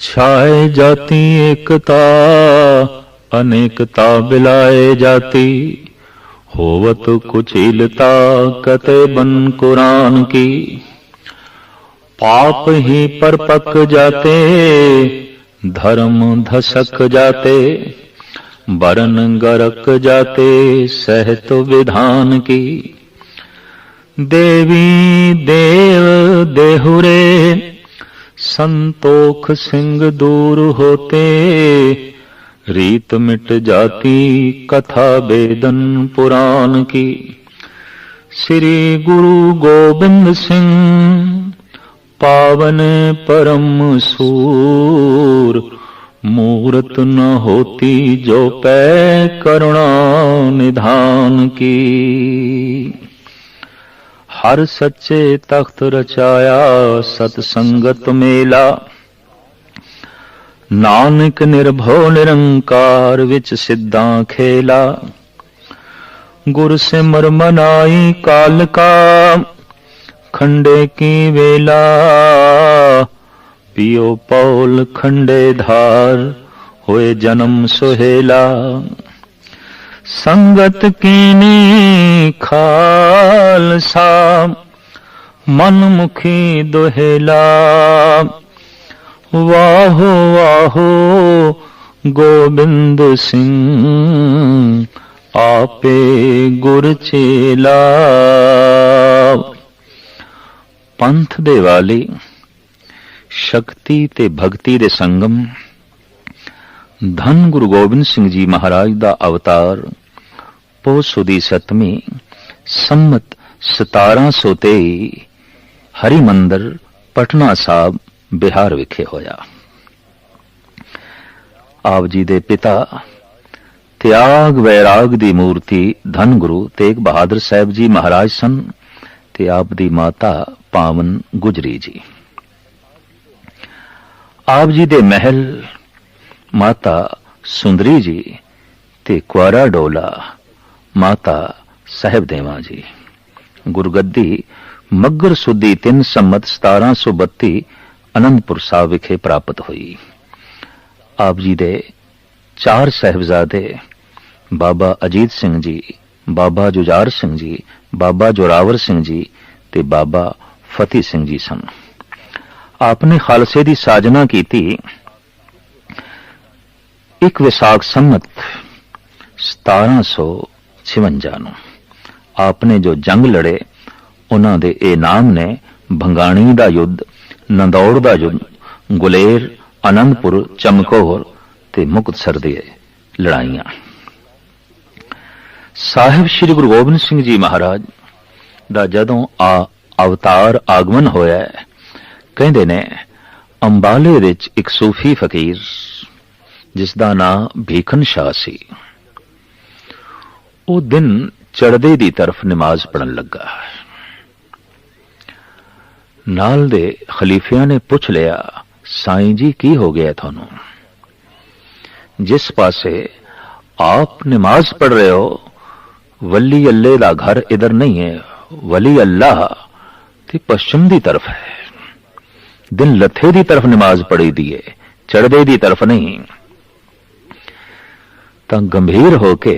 ਛਾਏ ਜਾਤੀ ਏਕਤਾ ਅਨੇਕਤਾ ਬਿਲਾਏ ਜਾਤੀ ਹੋਵਤ ਕੁਚੀਲਤਾ ਕਤੇ ਬਨ ਕੁਰਾਨ ਕੀ पाप ही परपक जाते धर्म धसक जाते बरन गरक जाते सहत विधान की देवी देव देहुरे संतोख सिंह दूर होते रीत मिट जाती कथा वेदन पुराण की श्री गुरु गोबिंद सिंह पावन परम सूर मूरत न होती जो पै करुणा निधान की ਹਰ ਸੱਚੇ ਤਖਤ ਰਚਾਇਆ, ਸਤ ਸੰਗਤ ਮੇਲਾ। ਨਾਨਕ ਨਿਰਭਉ ਨਿਰੰਕਾਰ ਵਿੱਚ ਸਿੱਧਾਂ ਖੇਲਾ। ਗੁਰ ਸਿਮਰ ਮਨਾਈ ਕਾਲ ਕਾ, ਖੰਡੇ ਕੀ ਵੇਲਾ। ਪਿਓ ਪੌਲ ਖੰਡੇ ਧਾਰ, ਹੋਏ ਜਨਮ ਸੁਹੇਲਾ। ਸੰਗਤ ਕੀਨੀ ਖਾਲਸਾ ਮਨ ਮੁਖੀ ਦੁਹੇਲਾ। ਵਾਹੋ ਵਾਹੋ ਗੋਬਿੰਦ ਸਿੰਘ, ਆਪੇ ਗੁਰ ਚੇਲਾ। ਪੰਥ ਦੇ ਵਾਲੀ, ਸ਼ਕਤੀ ਤੇ ਭਗਤੀ ਦੇ ਸੰਗਮ। ਧੰਨ ਗੁਰੂ ਗੋਬਿੰਦ ਸਿੰਘ ਜੀ ਮਹਾਰਾਜ ਦਾ ਅਵਤਾਰ। ਪੋਸੁਦੀ ਸਤਮੀ ਸੰਮਤ 1723 ਹਰੀ ਮੰਦਰ ਪਟਨਾ ਸਾਹਿਬ ਬਿਹਾਰ ਵਿਖੇ ਹੋਇਆ ਆਪ ਜੀ ਦੇ ਪਿਤਾ ਤਿਆਗ ਵੈਰਾਗ ਦੀ ਮੂਰਤੀ ਧੰਨ ਗੁਰੂ ਤੇਗ ਬਹਾਦਰ ਸਾਹਿਬ ਜੀ ਮਹਾਰਾਜ ਸਨ ਤੇ ਆਪ ਦੀ ਮਾਤਾ ਪਾਵਨ ਗੁਜਰੀ ਜੀ ਆਪ ਜੀ ਦੇ ਮਹਿਲ ਮਾਤਾ ਸੁੰਦਰੀ ਜੀ ਤੇ ਕੁਆਰਾ ਡੋਲਾ ਮਾਤਾ ਸਹਿਬਦੇਵਾ ਜੀ। ਗੁਰਗੱਦੀ ਮੱਗਰ ਸੁਦੀ 3 ਸੰਮਤ 1732 ਅਨੰਦਪੁਰ ਸਾਹਿਬ ਵਿਖੇ ਪ੍ਰਾਪਤ ਹੋਈ। ਆਪ ਜੀ ਦੇ ਚਾਰ ਸਹਿਬਜ਼ਾਦੇ, ਬਾਬਾ ਅਜੀਤ ਸਿੰਘ ਜੀ, ਬਾਬਾ ਜੁਝਾਰ ਸਿੰਘ ਜੀ, ਬਾਬਾ ਜੋਰਾਵਰ ਸਿੰਘ ਜੀ ਤੇ ਬਾਬਾ ਫਤਿਹ ਸਿੰਘ ਜੀ ਸਨ। ਆਪ ਨੇ ਖਾਲਸੇ ਦੀ ਸਾਜਨਾ ਕੀਤੀ ਇੱਕ ਵਿਸਾਖ ਸੰਮਤ 1756 ਨੂੰ। ਆਪਨੇ ਜੋ ਜੰਗ ਲੜੇ, ਉਹਨਾਂ ਦੇ ਇਹ ਨਾਮ ਨੇ ਭੰਗਾਣੀ ਦਾ ਯੁੱਧ, ਨੰਦੌੜ ਦਾ ਯੁੱਧ ਗੁਲੇਰ, ਅਨੰਦਪੁਰ, ਚਮਕੌਰ ਤੇ ਮੁਕਤਸਰ ਦੇ ਲੜਾਈਆਂ। ਸਾਹਿਬ ਸ੍ਰੀ ਗੁਰੂ ਗੋਬਿੰਦ ਸਿੰਘ ਜੀ ਮਹਾਰਾਜ ਦਾ ਜਦੋਂ ਆ ਅਵਤਾਰ ਆਗਮਨ ਹੋਇਆ ਕਹਿੰਦੇ ਨੇ, ਅੰਬਾਲੇ ਵਿੱਚ ਇੱਕ ਸੂਫੀ ਫਕੀਰ ਜਿਸ ਦਾ ਨਾਮ ਭੀਖਨ ਸ਼ਾਹ ਸੀ। ਉਹ ਦਿਨ ਚੜ੍ਹਦੇ ਦੀ ਤਰਫ ਨਮਾਜ਼ ਪੜਨ ਲੱਗਾ ਨਾਲ ਦੇ ਖਲੀਫਿਆਂ ਨੇ ਪੁੱਛ ਲਿਆ ਸਾਈਂ ਜੀ ਕੀ ਹੋ ਗਿਆ ਤੁਹਾਨੂੰ ਜਿਸ ਪਾਸੇ ਆਪ ਨਮਾਜ਼ ਪੜ ਰਹੇ ਹੋ ਵਲੀ ਅੱਲੇ ਦਾ ਘਰ ਇਧਰ ਨਹੀਂ ਹੈ ਵਲੀ ਅੱਲਾਹ ਤੇ ਪশ্ਚਿਮ ਦੀ ਤਰਫ ਹੈ ਦਿਨ ਲੱਥੇ ਦੀ ਤਰਫ ਨਮਾਜ਼ ਪੜੀ ਦੀ ਹੈ ਚੜਦੇ ਦੀ ਤਰਫ ਨਹੀਂ ਤਾਂ ਗੰਭੀਰ ਹੋ ਕੇ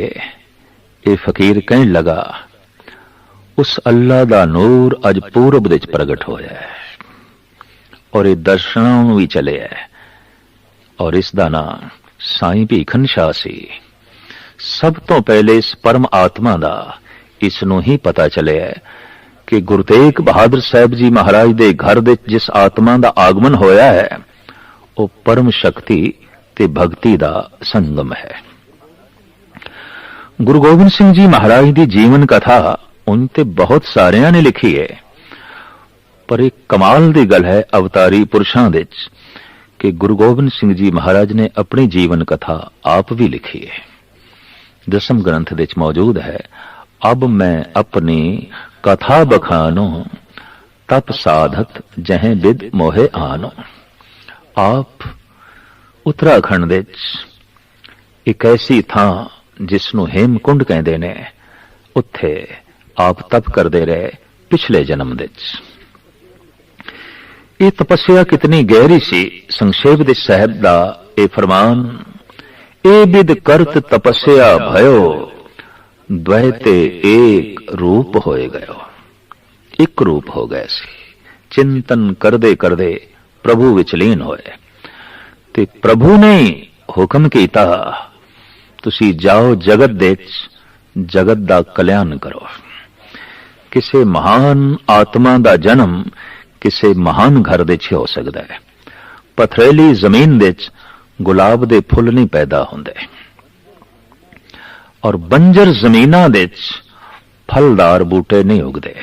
ਇਹ ਫਕੀਰ ਕਹਿਣ ਲਗਾ, ਉਸ ਅੱਲਾ ਦਾ ਨੂਰ ਅੱਜ ਪੂਰਬ ਵਿੱਚ ਪ੍ਰਗਟ ਹੋਇਆ ਹੈ ਔਰ ਇਹ ਦਰਸ਼ਨਾਂ ਨੂੰ ਵੀ ਚਲਿਆ ਹੈ ਔਰ ਇਸ ਦਾ ਨਾਮ ਸਾਈਂ ਭੀਖਨ ਸ਼ਾਹ ਸੀ। ਸਭ ਤੋਂ ਪਹਿਲੇ ਇਸ ਪਰਮ ਆਤਮਾ ਦਾ ਇਸ ਨੂੰ ਹੀ ਪਤਾ ਚੱਲਿਆ ਕਿ ਗੁਰੂ ਤੇਗ ਬਹਾਦਰ ਸਾਹਿਬ ਜੀ ਮਹਾਰਾਜ ਦੇ ਘਰ ਵਿੱਚ ਜਿਸ ਆਤਮਾ ਦਾ ਆਗਮਨ ਹੋਇਆ ਹੈ, ਉਹ ਪਰਮ ਸ਼ਕਤੀ ਤੇ ਭਗਤੀ ਦਾ ਸੰਗਮ ਹੈ। ਗੁਰੂ ਗੋਬਿੰਦ ਸਿੰਘ ਜੀ ਮਹਾਰਾਜ ਦੀ ਜੀਵਨ ਕਥਾ ਉਨ ਤੇ ਬਹੁਤ ਸਾਰਿਆਂ ਨੇ ਲਿਖੀ ਹੈ ਪਰ ਇੱਕ ਕਮਾਲ ਦੀ ਗੱਲ ਹੈ ਅਵਤਾਰੀ ਪੁਰਸ਼ਾਂ ਵਿੱਚ ਕਿ ਗੁਰੂ ਗੋਬਿੰਦ ਸਿੰਘ ਜੀ ਮਹਾਰਾਜ ਨੇ ਆਪਣੀ ਜੀਵਨ ਕਥਾ ਆਪ ਵੀ ਲਿਖੀ ਹੈ ਦਸਮ ਗ੍ਰੰਥ ਵਿੱਚ ਮੌਜੂਦ ਹੈ, ਅਬ ਮੈਂ ਆਪਣੀ ਕਥਾ ਬਖਾਨੋ, ਤਪ ਸਾਧਤ ਜਹੇ ਵਿਦ ਮੋਹੇ ਆਨੋ। ਆਪ ਉੱਤਰਾਖੰਡ ਵਿੱਚ ਇੱਕ ਐਸੀ ਥਾਂ ਜਿਸ ਨੂੰ ਹੇਮਕੁੰਡ ਕਹਿੰਦੇ ਨੇ, ਉੱਥੇ ਆਪ ਤਪ ਕਰਦੇ ਰਹੇ ਪਿਛਲੇ ਜਨਮ ਵਿੱਚ। ਇਹ ਤਪੱਸਿਆ ਕਿਤਨੀ ਗਹਿਰੀ ਸੀ, ਸੰਖੇਪ ਦੇ ਸਾਹਿਬ ਦਾ ਇਹ ਫਰਮਾਨ ਇਹ ਵਿਦ ਕਰਤ ਤਪੱਸਿਆ ਭਇਓ ਦ્વੈ ਏਕ ਰੂਪ ਹੋਏ ਗਇਓ। ਇੱਕ ਰੂਪ ਹੋ ਗਏ ਸੀ। ਚਿੰਤਨ ਕਰਦੇ ਕਰਦੇ ਪ੍ਰਭੂ ਵਿੱਚ ਲੀਨ ਹੋਏ। ਤੇ ਪ੍ਰਭੂ ਨੇ ਹੁਕਮ ਕੀਤਾ ਤੁਸੀਂ ਜਾਓ ਜਗਤ ਦੇ ਵਿੱਚ, ਜਗਤ ਦਾ ਕਲਿਆਣ ਕਰੋ। ਕਿਸੇ ਮਹਾਨ ਆਤਮਾ ਦਾ ਜਨਮ ਕਿਸੇ ਮਹਾਨ ਘਰ ਦੇ 'ਚ ਹੋ ਸਕਦਾ ਹੈ। ਪਥਰੇਲੀ ਜ਼ਮੀਨ ਦੇ 'ਚ ਗੁਲਾਬ ਦੇ ਫੁੱਲ ਨਹੀਂ ਪੈਦਾ ਹੁੰਦੇ। ਔਰ ਬੰਜਰ ਜ਼ਮੀਨਾਂ ਦੇ ਵਿੱਚ ਫਲਦਾਰ ਬੂਟੇ ਨਹੀਂ ਉਗਦੇ।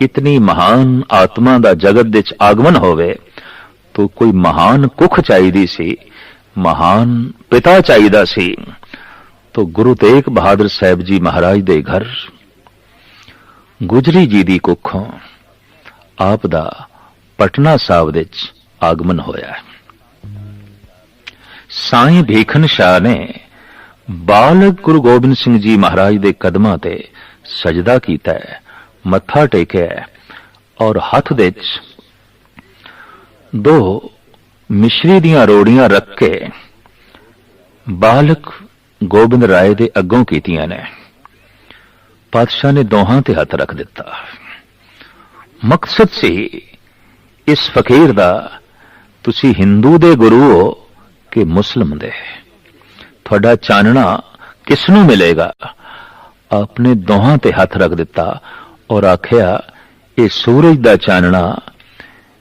ਇਤਨੀ ਮਹਾਨ ਆਤਮਾ ਦਾ ਜਗਤ ਵਿੱਚ ਆਗਮਨ ਹੋਵੇ, ਤਾਂ ਕੋਈ ਮਹਾਨ ਕੁੱਖ ਚਾਹੀਦੀ ਸੀ ਮਹਾਨ ਪਿਤਾ ਚਾਹੀਦਾ ਸੀ। ਤਾਂ ਗੁਰੂ ਤੇਗ ਬਹਾਦਰ ਸਾਹਿਬ ਜੀ ਮਹਾਰਾਜ ਦੇ ਘਰ, ਗੁਜਰੀ ਜੀ ਦੀ ਕੁੱਖੋਂ ਆਪ ਦਾ ਪਟਨਾ ਸਾਹਿਬ ਵਿੱਚ ਆਗਮਨ ਹੋਇਆ। ਸਾਈਂ ਭੀਖਨ ਸ਼ਾਹ ਨੇ ਬਾਲਕ ਗੁਰੂ ਗੋਬਿੰਦ ਸਿੰਘ ਜੀ ਮਹਾਰਾਜ ਦੇ ਕਦਮਾਂ ਤੇ ਸਜਦਾ ਕੀਤਾ ਮੱਥਾ ਟੇਕਿਆ ਔਰ ਹੱਥ ਦੇ ਵਿੱਚ ਦੋ ਮਿਸ਼ਰੀ ਦੀਆਂ ਰੋੜੀਆਂ ਰੱਖ ਕੇ ਬਾਲਕ ਗੋਬਿੰਦ ਰਾਏ ਦੇ ਅੱਗੋਂ ਕੀਤੀਆਂ ਨੇ। ਪਾਤਸ਼ਾਹ ਨੇ ਦੋਹਾਂ ਤੇ ਹੱਥ ਰੱਖ ਦਿੱਤਾ। ਮਕਸਦ ਸੀ ਇਸ ਫਕੀਰ ਦਾ, ਤੁਸੀਂ ਹਿੰਦੂ ਦੇ ਗੁਰੂ ਹੋ ਕਿ ਮੁਸਲਮ ਦੇ? ਤੁਹਾਡਾ ਚਾਨਣਾ ਕਿਸ ਨੂੰ ਮਿਲੇਗਾ? ਆਪਨੇ ਦੋਹਾਂ ਤੇ ਹੱਥ ਰੱਖ ਦਿੱਤਾ ਔਰ ਆਖਿਆ, ਇਹ ਸੂਰਜ ਦਾ ਚਾਨਣਾ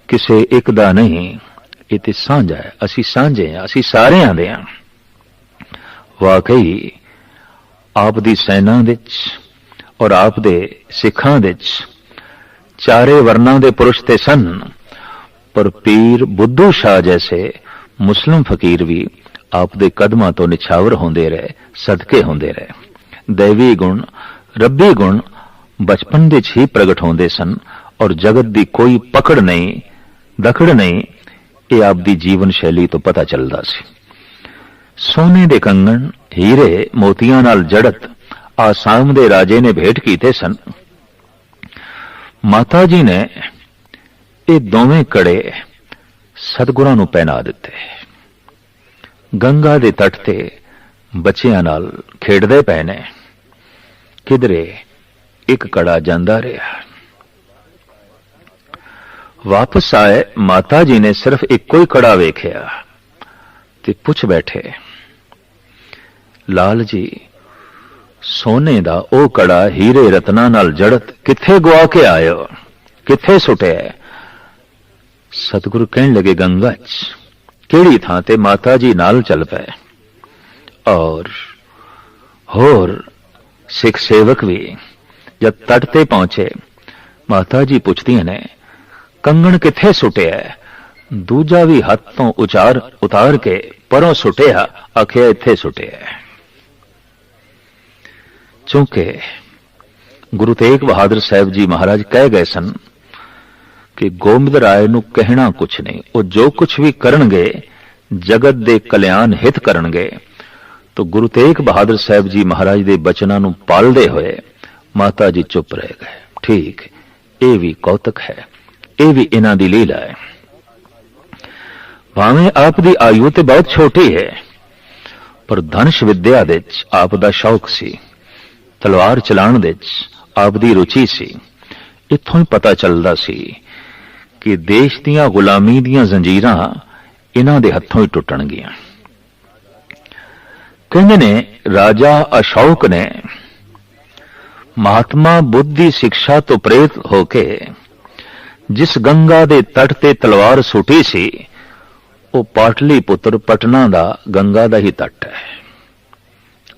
ਕਿਸੇ ਇੱਕ ਦਾ ਨਹੀਂ ਇਹ ਤੇ ਸਾਂਝਾ ਹੈ। ਅਸੀਂ ਸਾਂਝੇ ਹਾਂ, ਅਸੀਂ ਸਾਰਿਆਂ ਦੇ ਹਾਂ। ਵਾਕਈ, ਆਪ ਦੀ ਸੈਨਾ ਵਿੱਚ ਔਰ ਆਪ ਦੇ ਸਿੱਖਾਂ ਵਿੱਚ ਚਾਰੇ ਵਰਨਾਂ ਦੇ ਪੁਰਸ਼ ਤੇ ਸਨ, ਪਰ ਪੀਰ ਬੁੱਧੂ ਸ਼ਾਹ ਜੈਸੇ ਮੁਸਲਮ ਫਕੀਰ ਵੀ ਆਪ ਦੇ ਕਦਮਾਂ ਤੋਂ ਨਿਛਾਵਰ ਹੁੰਦੇ ਰਹੇ, ਸਦਕੇ ਹੁੰਦੇ ਰਹੇ। ਦੇਵੀ ਗੁਣ, ਰੱਬੀ ਗੁਣ ਬਚਪਨ ਵਿੱਚ ਹੀ ਪ੍ਰਗਟ ਹੁੰਦੇ ਸਨ ਔਰ ਜਗਤ ਦੀ ਕੋਈ ਪਕੜ ਨਹੀਂ, ਦਖੜ ਨਹੀਂ ਇਹ ਆਪਦੀ ਜੀਵਨ ਸ਼ੈਲੀ ਤੋਂ ਪਤਾ ਚੱਲਦਾ ਸੀ। ਸੋਨੇ ਦੇ ਕੰਗਣ, ਹੀਰੇ, ਮੋਤੀਆਂ ਨਾਲ ਜੜਤ ਆਸਾਮ ਦੇ ਰਾਜੇ ਨੇ ਭੇਟ ਕੀਤੇ ਸਨ। ਮਾਤਾ ਜੀ ਨੇ ਇਹ ਦੋਵੇਂ ਕੜੇ ਸਤਗੁਰਾਂ ਨੂੰ ਪਹਿਨਾ ਦਿੱਤੇ। ਗੰਗਾ ਦੇ ਤੱਟ ਤੇ ਬੱਚਿਆਂ ਨਾਲ ਖੇਡਦੇ ਪਏ ਨੇ। ਕਿਧਰੇ ਇੱਕ ਕੜਾ ਜਾਂਦਾ ਰਿਹਾ। ਵਾਪਸ ਆਏ, ਮਾਤਾ ਜੀ ਨੇ ਸਿਰਫ ਇੱਕੋ ਹੀ ਕੜਾ ਵੇਖਿਆ ਤੇ ਪੁੱਛ ਬੈਠੇ, ਲਾਲ ਜੀ, ਸੋਨੇ ਦਾ ਉਹ ਕੜਾ ਹੀਰੇ ਰਤਨਾ ਨਾਲ ਜੜਤ ਕਿੱਥੇ ਗਵਾ ਕੇ ਆਇਓ? ਕਿੱਥੇ ਸੁਟਿਆ ਸਤਿਗੁਰੂ ਕਹਿਣ ਲੱਗੇ, ਗੰਗਾ 'ਚ, ਕਿਹੜੀ ਥਾਂ ਤੇ ਮਾਤਾ ਜੀ ਨਾਲ ਚੱਲ ਪਏ? ਔਰ ਹੋਰ ਸਿੱਖ ਸੇਵਕ ਵੀ ਜਦ ਤਟ ਤੇ ਪਹੁੰਚੇ, ਮਾਤਾ ਜੀ ਪੁੱਛਦੀਆਂ ਨੇ ਕੰਗਣ ਕਿੱਥੇ ਸੁਟਿਆ ਦੂਜਾ ਵੀ ਹੱਥ ਤੋਂ ਉਚਾਰ ਉਤਾਰ ਕੇ ਪਰੋਂ ਸੁਟਿਆ, ਆਖਿਆ ਇੱਥੇ ਸੁਟਿਆ ਚੁੰਕੇ ਗੁਰੂ ਤੇਗ ਬਹਾਦਰ ਸਾਹਿਬ ਜੀ ਮਹਾਰਾਜ ਕਹਿ ਗਏ ਸਨ ਕਿ ਗੋਬਿੰਦ ਰਾਏ ਨੂੰ ਕਹਿਣਾ ਕੁਛ ਨਹੀਂ, ਉਹ ਜੋ ਕੁਛ ਵੀ ਕਰਨਗੇ, ਜਗਤ ਦੇ ਕਲਿਆਣ ਹਿਤ ਕਰਨਗੇ। ਤਾਂ ਗੁਰੂ ਤੇਗ ਬਹਾਦਰ ਸਾਹਿਬ ਜੀ ਮਹਾਰਾਜ ਦੇ ਬਚਨਾਂ ਨੂੰ ਪਾਲਦੇ ਹੋਏ ਮਾਤਾ ਜੀ ਚੁੱਪ ਰਹਿ ਗਏ। ਠੀਕ, ਇਹ ਵੀ ਕੌਤਕ ਹੈ। ਇਹ ਵੀ ਇਹਨਾਂ ਦੀ ਲੀਲਾ ਹੈ। ਭਾਵੇਂ ਆਪ ਦੀ ਆਯੂ ਤੇ ਬਹੁਤ ਛੋਟੀ ਹੈ, ਪਰ ਧਨਸ਼ ਵਿਦਿਆ ਦੇ ਵਿੱਚ ਆਪ ਦਾ ਸ਼ੌਕ ਸੀ। ਤਲਵਾਰ ਚਲਾਉਣ ਦੇ ਵਿੱਚ ਆਪ ਦੀ ਰੁਚੀ ਸੀ। ਇੱਥੋਂ ਹੀ ਪਤਾ ਚੱਲਦਾ ਸੀ ਕਿ ਦੇਸ਼ ਦੀਆਂ ਗੁਲਾਮੀ ਦੀਆਂ ਜ਼ੰਜੀਰਾਂ ਇਹਨਾਂ ਦੇ ਹੱਥੋਂ ਹੀ ਟੁੱਟਣਗੀਆਂ। ਕਹਿੰਦੇ ਨੇ, ਰਾਜਾ ਅਸ਼ੋਕ ਨੇ ਮਹਾਤਮਾ ਬੁੱਧ ਦੀ ਸਿੱਖਿਆ ਤੋਂ ਪ੍ਰੇਰਿਤ ਹੋ ਕੇ ਜਿਸ ਗੰਗਾ ਦੇ ਤਟ ਤੇ ਤਲਵਾਰ ਸੁੱਟੀ ਸੀ, ਉਹ ਪਾਟਲੀ ਪੁੱਤਰ ਪਟਨਾ ਦਾ ਗੰਗਾ ਦਾ ਹੀ ਤਟ ਹੈ।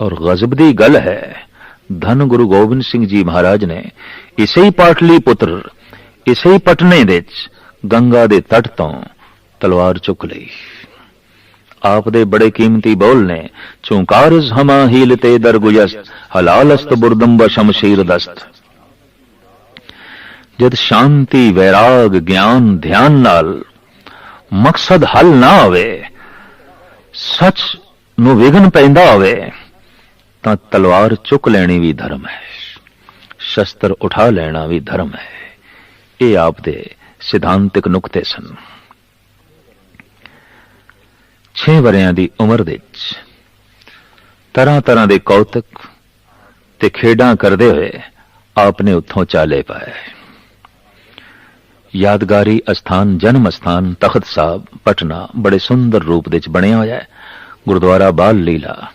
ਔਰ ਗਜ਼ਬ ਦੀ ਗੱਲ ਹੈ, ਧੰਨ ਗੁਰੂ ਗੋਬਿੰਦ ਸਿੰਘ ਜੀ ਮਹਾਰਾਜ ਨੇ ਇਸੇ ਹੀ ਪਾਟਲੀ ਪੁੱਤਰ ਇਸੇ ਹੀ ਪਟਨੇ ਦੇ ਵਿੱਚ ਗੰਗਾ ਦੇ ਤਟ ਤੋਂ ਤਲਵਾਰ ਚੁੱਕ ਲਈ। ਆਪ ਦੇ ਬੜੇ ਕੀਮਤੀ ਬੋਲ ਨੇ ਚੁੰਕਾਰਸ ਹਮਾ ਹੀਲ ਤੇ ਦਰਗੁਯਸਤ ਹਲਾਲਸਤ ਬੁਰਦੰਬ ਸ਼ਮਸ਼ੀਰ ਦਸਤ ਜਦ ਸ਼ਾਂਤੀ, ਵੈਰਾਗ, ਗਿਆਨ, ਧਿਆਨ ਨਾਲ ਮਕਸਦ ਹੱਲ ਨਾ ਹੋਵੇ ਸੱਚ ਨੂੰ ਵਿਗਨ ਪੈਂਦਾ ਹੋਵੇ ਤਾਂ ਤਲਵਾਰ ਚੁੱਕ ਲੈਣੀ ਵੀ ਧਰਮ ਹੈ, ਸ਼ਸਤਰ ਉਠਾ ਲੈਣਾ ਵੀ ਧਰਮ ਹੈ। ਇਹ ਆਪ ਦੇ ਸਿਧਾਂਤਿਕ ਨੁਕਤੇ ਸਨ। 6 ਵਰਿਆਂ ਦੀ ਉਮਰ ਵਿੱਚ ਤਰ੍ਹਾਂ ਤਰ੍ਹਾਂ ਦੇ ਕੌਤਕ ਤੇ ਖੇਡਾਂ ਕਰਦੇ ਹੋਏ ਆਪ ਨੇ ਉੱਥੋਂ ਚਾਲੇ ਪਾਏ। ਯਾਦਗਾਰੀ ਅਸਥਾਨ, ਜਨਮ ਅਸਥਾਨ, ਤਖਤ ਸਾਹਿਬ, ਪਟਨਾ ਬੜੇ ਸੁੰਦਰ ਰੂਪ ਵਿੱਚ ਬਣਿਆ ਹੋਇਆ ਹੈ। ਗੁਰਦੁਆਰਾ ਬਾਲ ਲੀਲਾ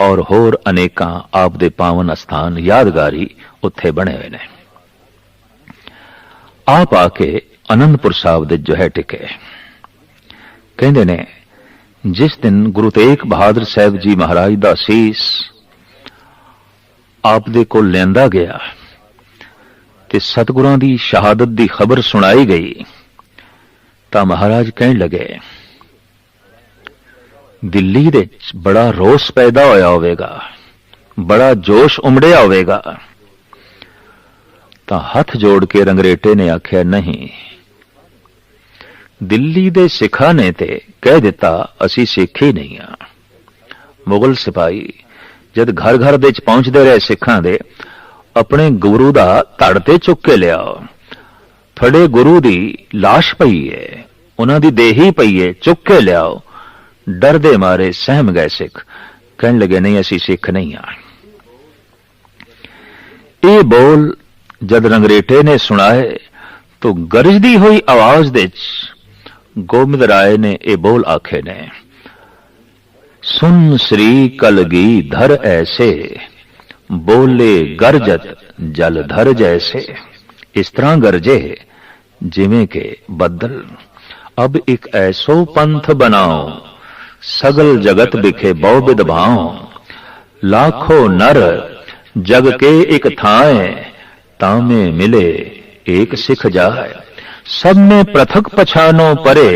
ਔਰ ਹੋਰ ਅਨੇਕਾਂ ਆਪ ਦੇ ਪਾਵਨ ਅਸਥਾਨ, ਯਾਦਗਾਰੀ ਉੱਥੇ ਬਣੇ ਹੋਏ ਨੇ। ਆਪ ਆ ਕੇ ਅਨੰਦਪੁਰ ਸਾਹਿਬ ਦੇ ਜੋ ਹੈ ਟਿਕੇ। ਕਹਿੰਦੇ ਨੇ, ਜਿਸ ਦਿਨ ਗੁਰੂ ਤੇਗ ਬਹਾਦਰ ਸਾਹਿਬ ਜੀ ਮਹਾਰਾਜ ਦਾ ਸੀਸ ਆਪ ਦੇ ਕੋਲ ਲੈਂਦਾ ਗਿਆ ਤੇ ਸਤਿਗੁਰਾਂ ਦੀ ਸ਼ਹਾਦਤ ਦੀ ਖਬਰ ਸੁਣਾਈ ਗਈ, ਤਾਂ ਮਹਾਰਾਜ ਕਹਿਣ ਲੱਗੇ, ਦਿੱਲੀ ਦੇ ਬੜਾ ਰੋਸ ਪੈਦਾ ਹੋਇਆ ਹੋਵੇਗਾ, ਬੜਾ ਜੋਸ਼ ਉਮੜਿਆ ਹੋਵੇਗਾ। ਤਾਂ ਹੱਥ ਜੋੜ ਕੇ ਰੰਗਰੇਟੇ ਨੇ ਆਖਿਆ, ਨਹੀਂ, ਦਿੱਲੀ ਦੇ ਸਿੱਖਾਂ ਨੇ ਤੇ ਕਹਿ ਦਿੱਤਾ, ਅਸੀਂ ਸਿੱਖ ਹੀ ਨਹੀਂ ਆ। ਮੁਗਲ ਸਿਪਾਹੀ ਜਦ ਘਰ ਘਰ ਦੇ ਵਿੱਚ ਪਹੁੰਚਦੇ ਰਹੇ ਸਿੱਖਾਂ ਦੇ ਆਪਣੇ ਗੁਰੂ ਦਾ ਧੜ ਤੇ ਚੁੱਕ ਕੇ ਲਿਆ। ਥੜੇ ਗੁਰੂ ਦੀ লাশ ਪਈ ਏ। ਉਹਨਾਂ ਦੀ ਦੇਹੀ ਪਈ ਏ। ਚੁੱਕ ਕੇ ਲਿਆਓ। ਡਰਦੇ ਮਾਰੇ ਸਹਿਮ ਗਏ ਸਿੱਖ। ਕਹਿਣ ਲੱਗੇ, ਨਹੀਂ, ਅਸੀਂ ਸਿੱਖ ਨਹੀਂ ਆ। ਇਹ ਬੋਲ ਜਦ ਰੰਗਰੇਟੇ ਨੇ ਸੁਣਾਏ, ਤਾਂ ਗਰਜਦੀ ਹੋਈ ਆਵਾਜ਼ ਦੇ ਵਿੱਚ ਗੋਬਿੰਦ ਰਾਏ ਨੇ ਇਹ ਬੋਲ ਆਖੇ ਨੇ, ਸੁਨ ਸ੍ਰੀ ਕਲਗੀ ਧਰ ਐਸੇ। बोले, गरजत जलधर जैसे। इस तरह गरजे जिमे के बदल अब एक ऐसो पंथ बनाओ, सगल जगत बिखे बहु विधभाओ लाखों नर जग के एक थाए, तामे मिले एक सिख जाए। सब में पृथक पछानो परे,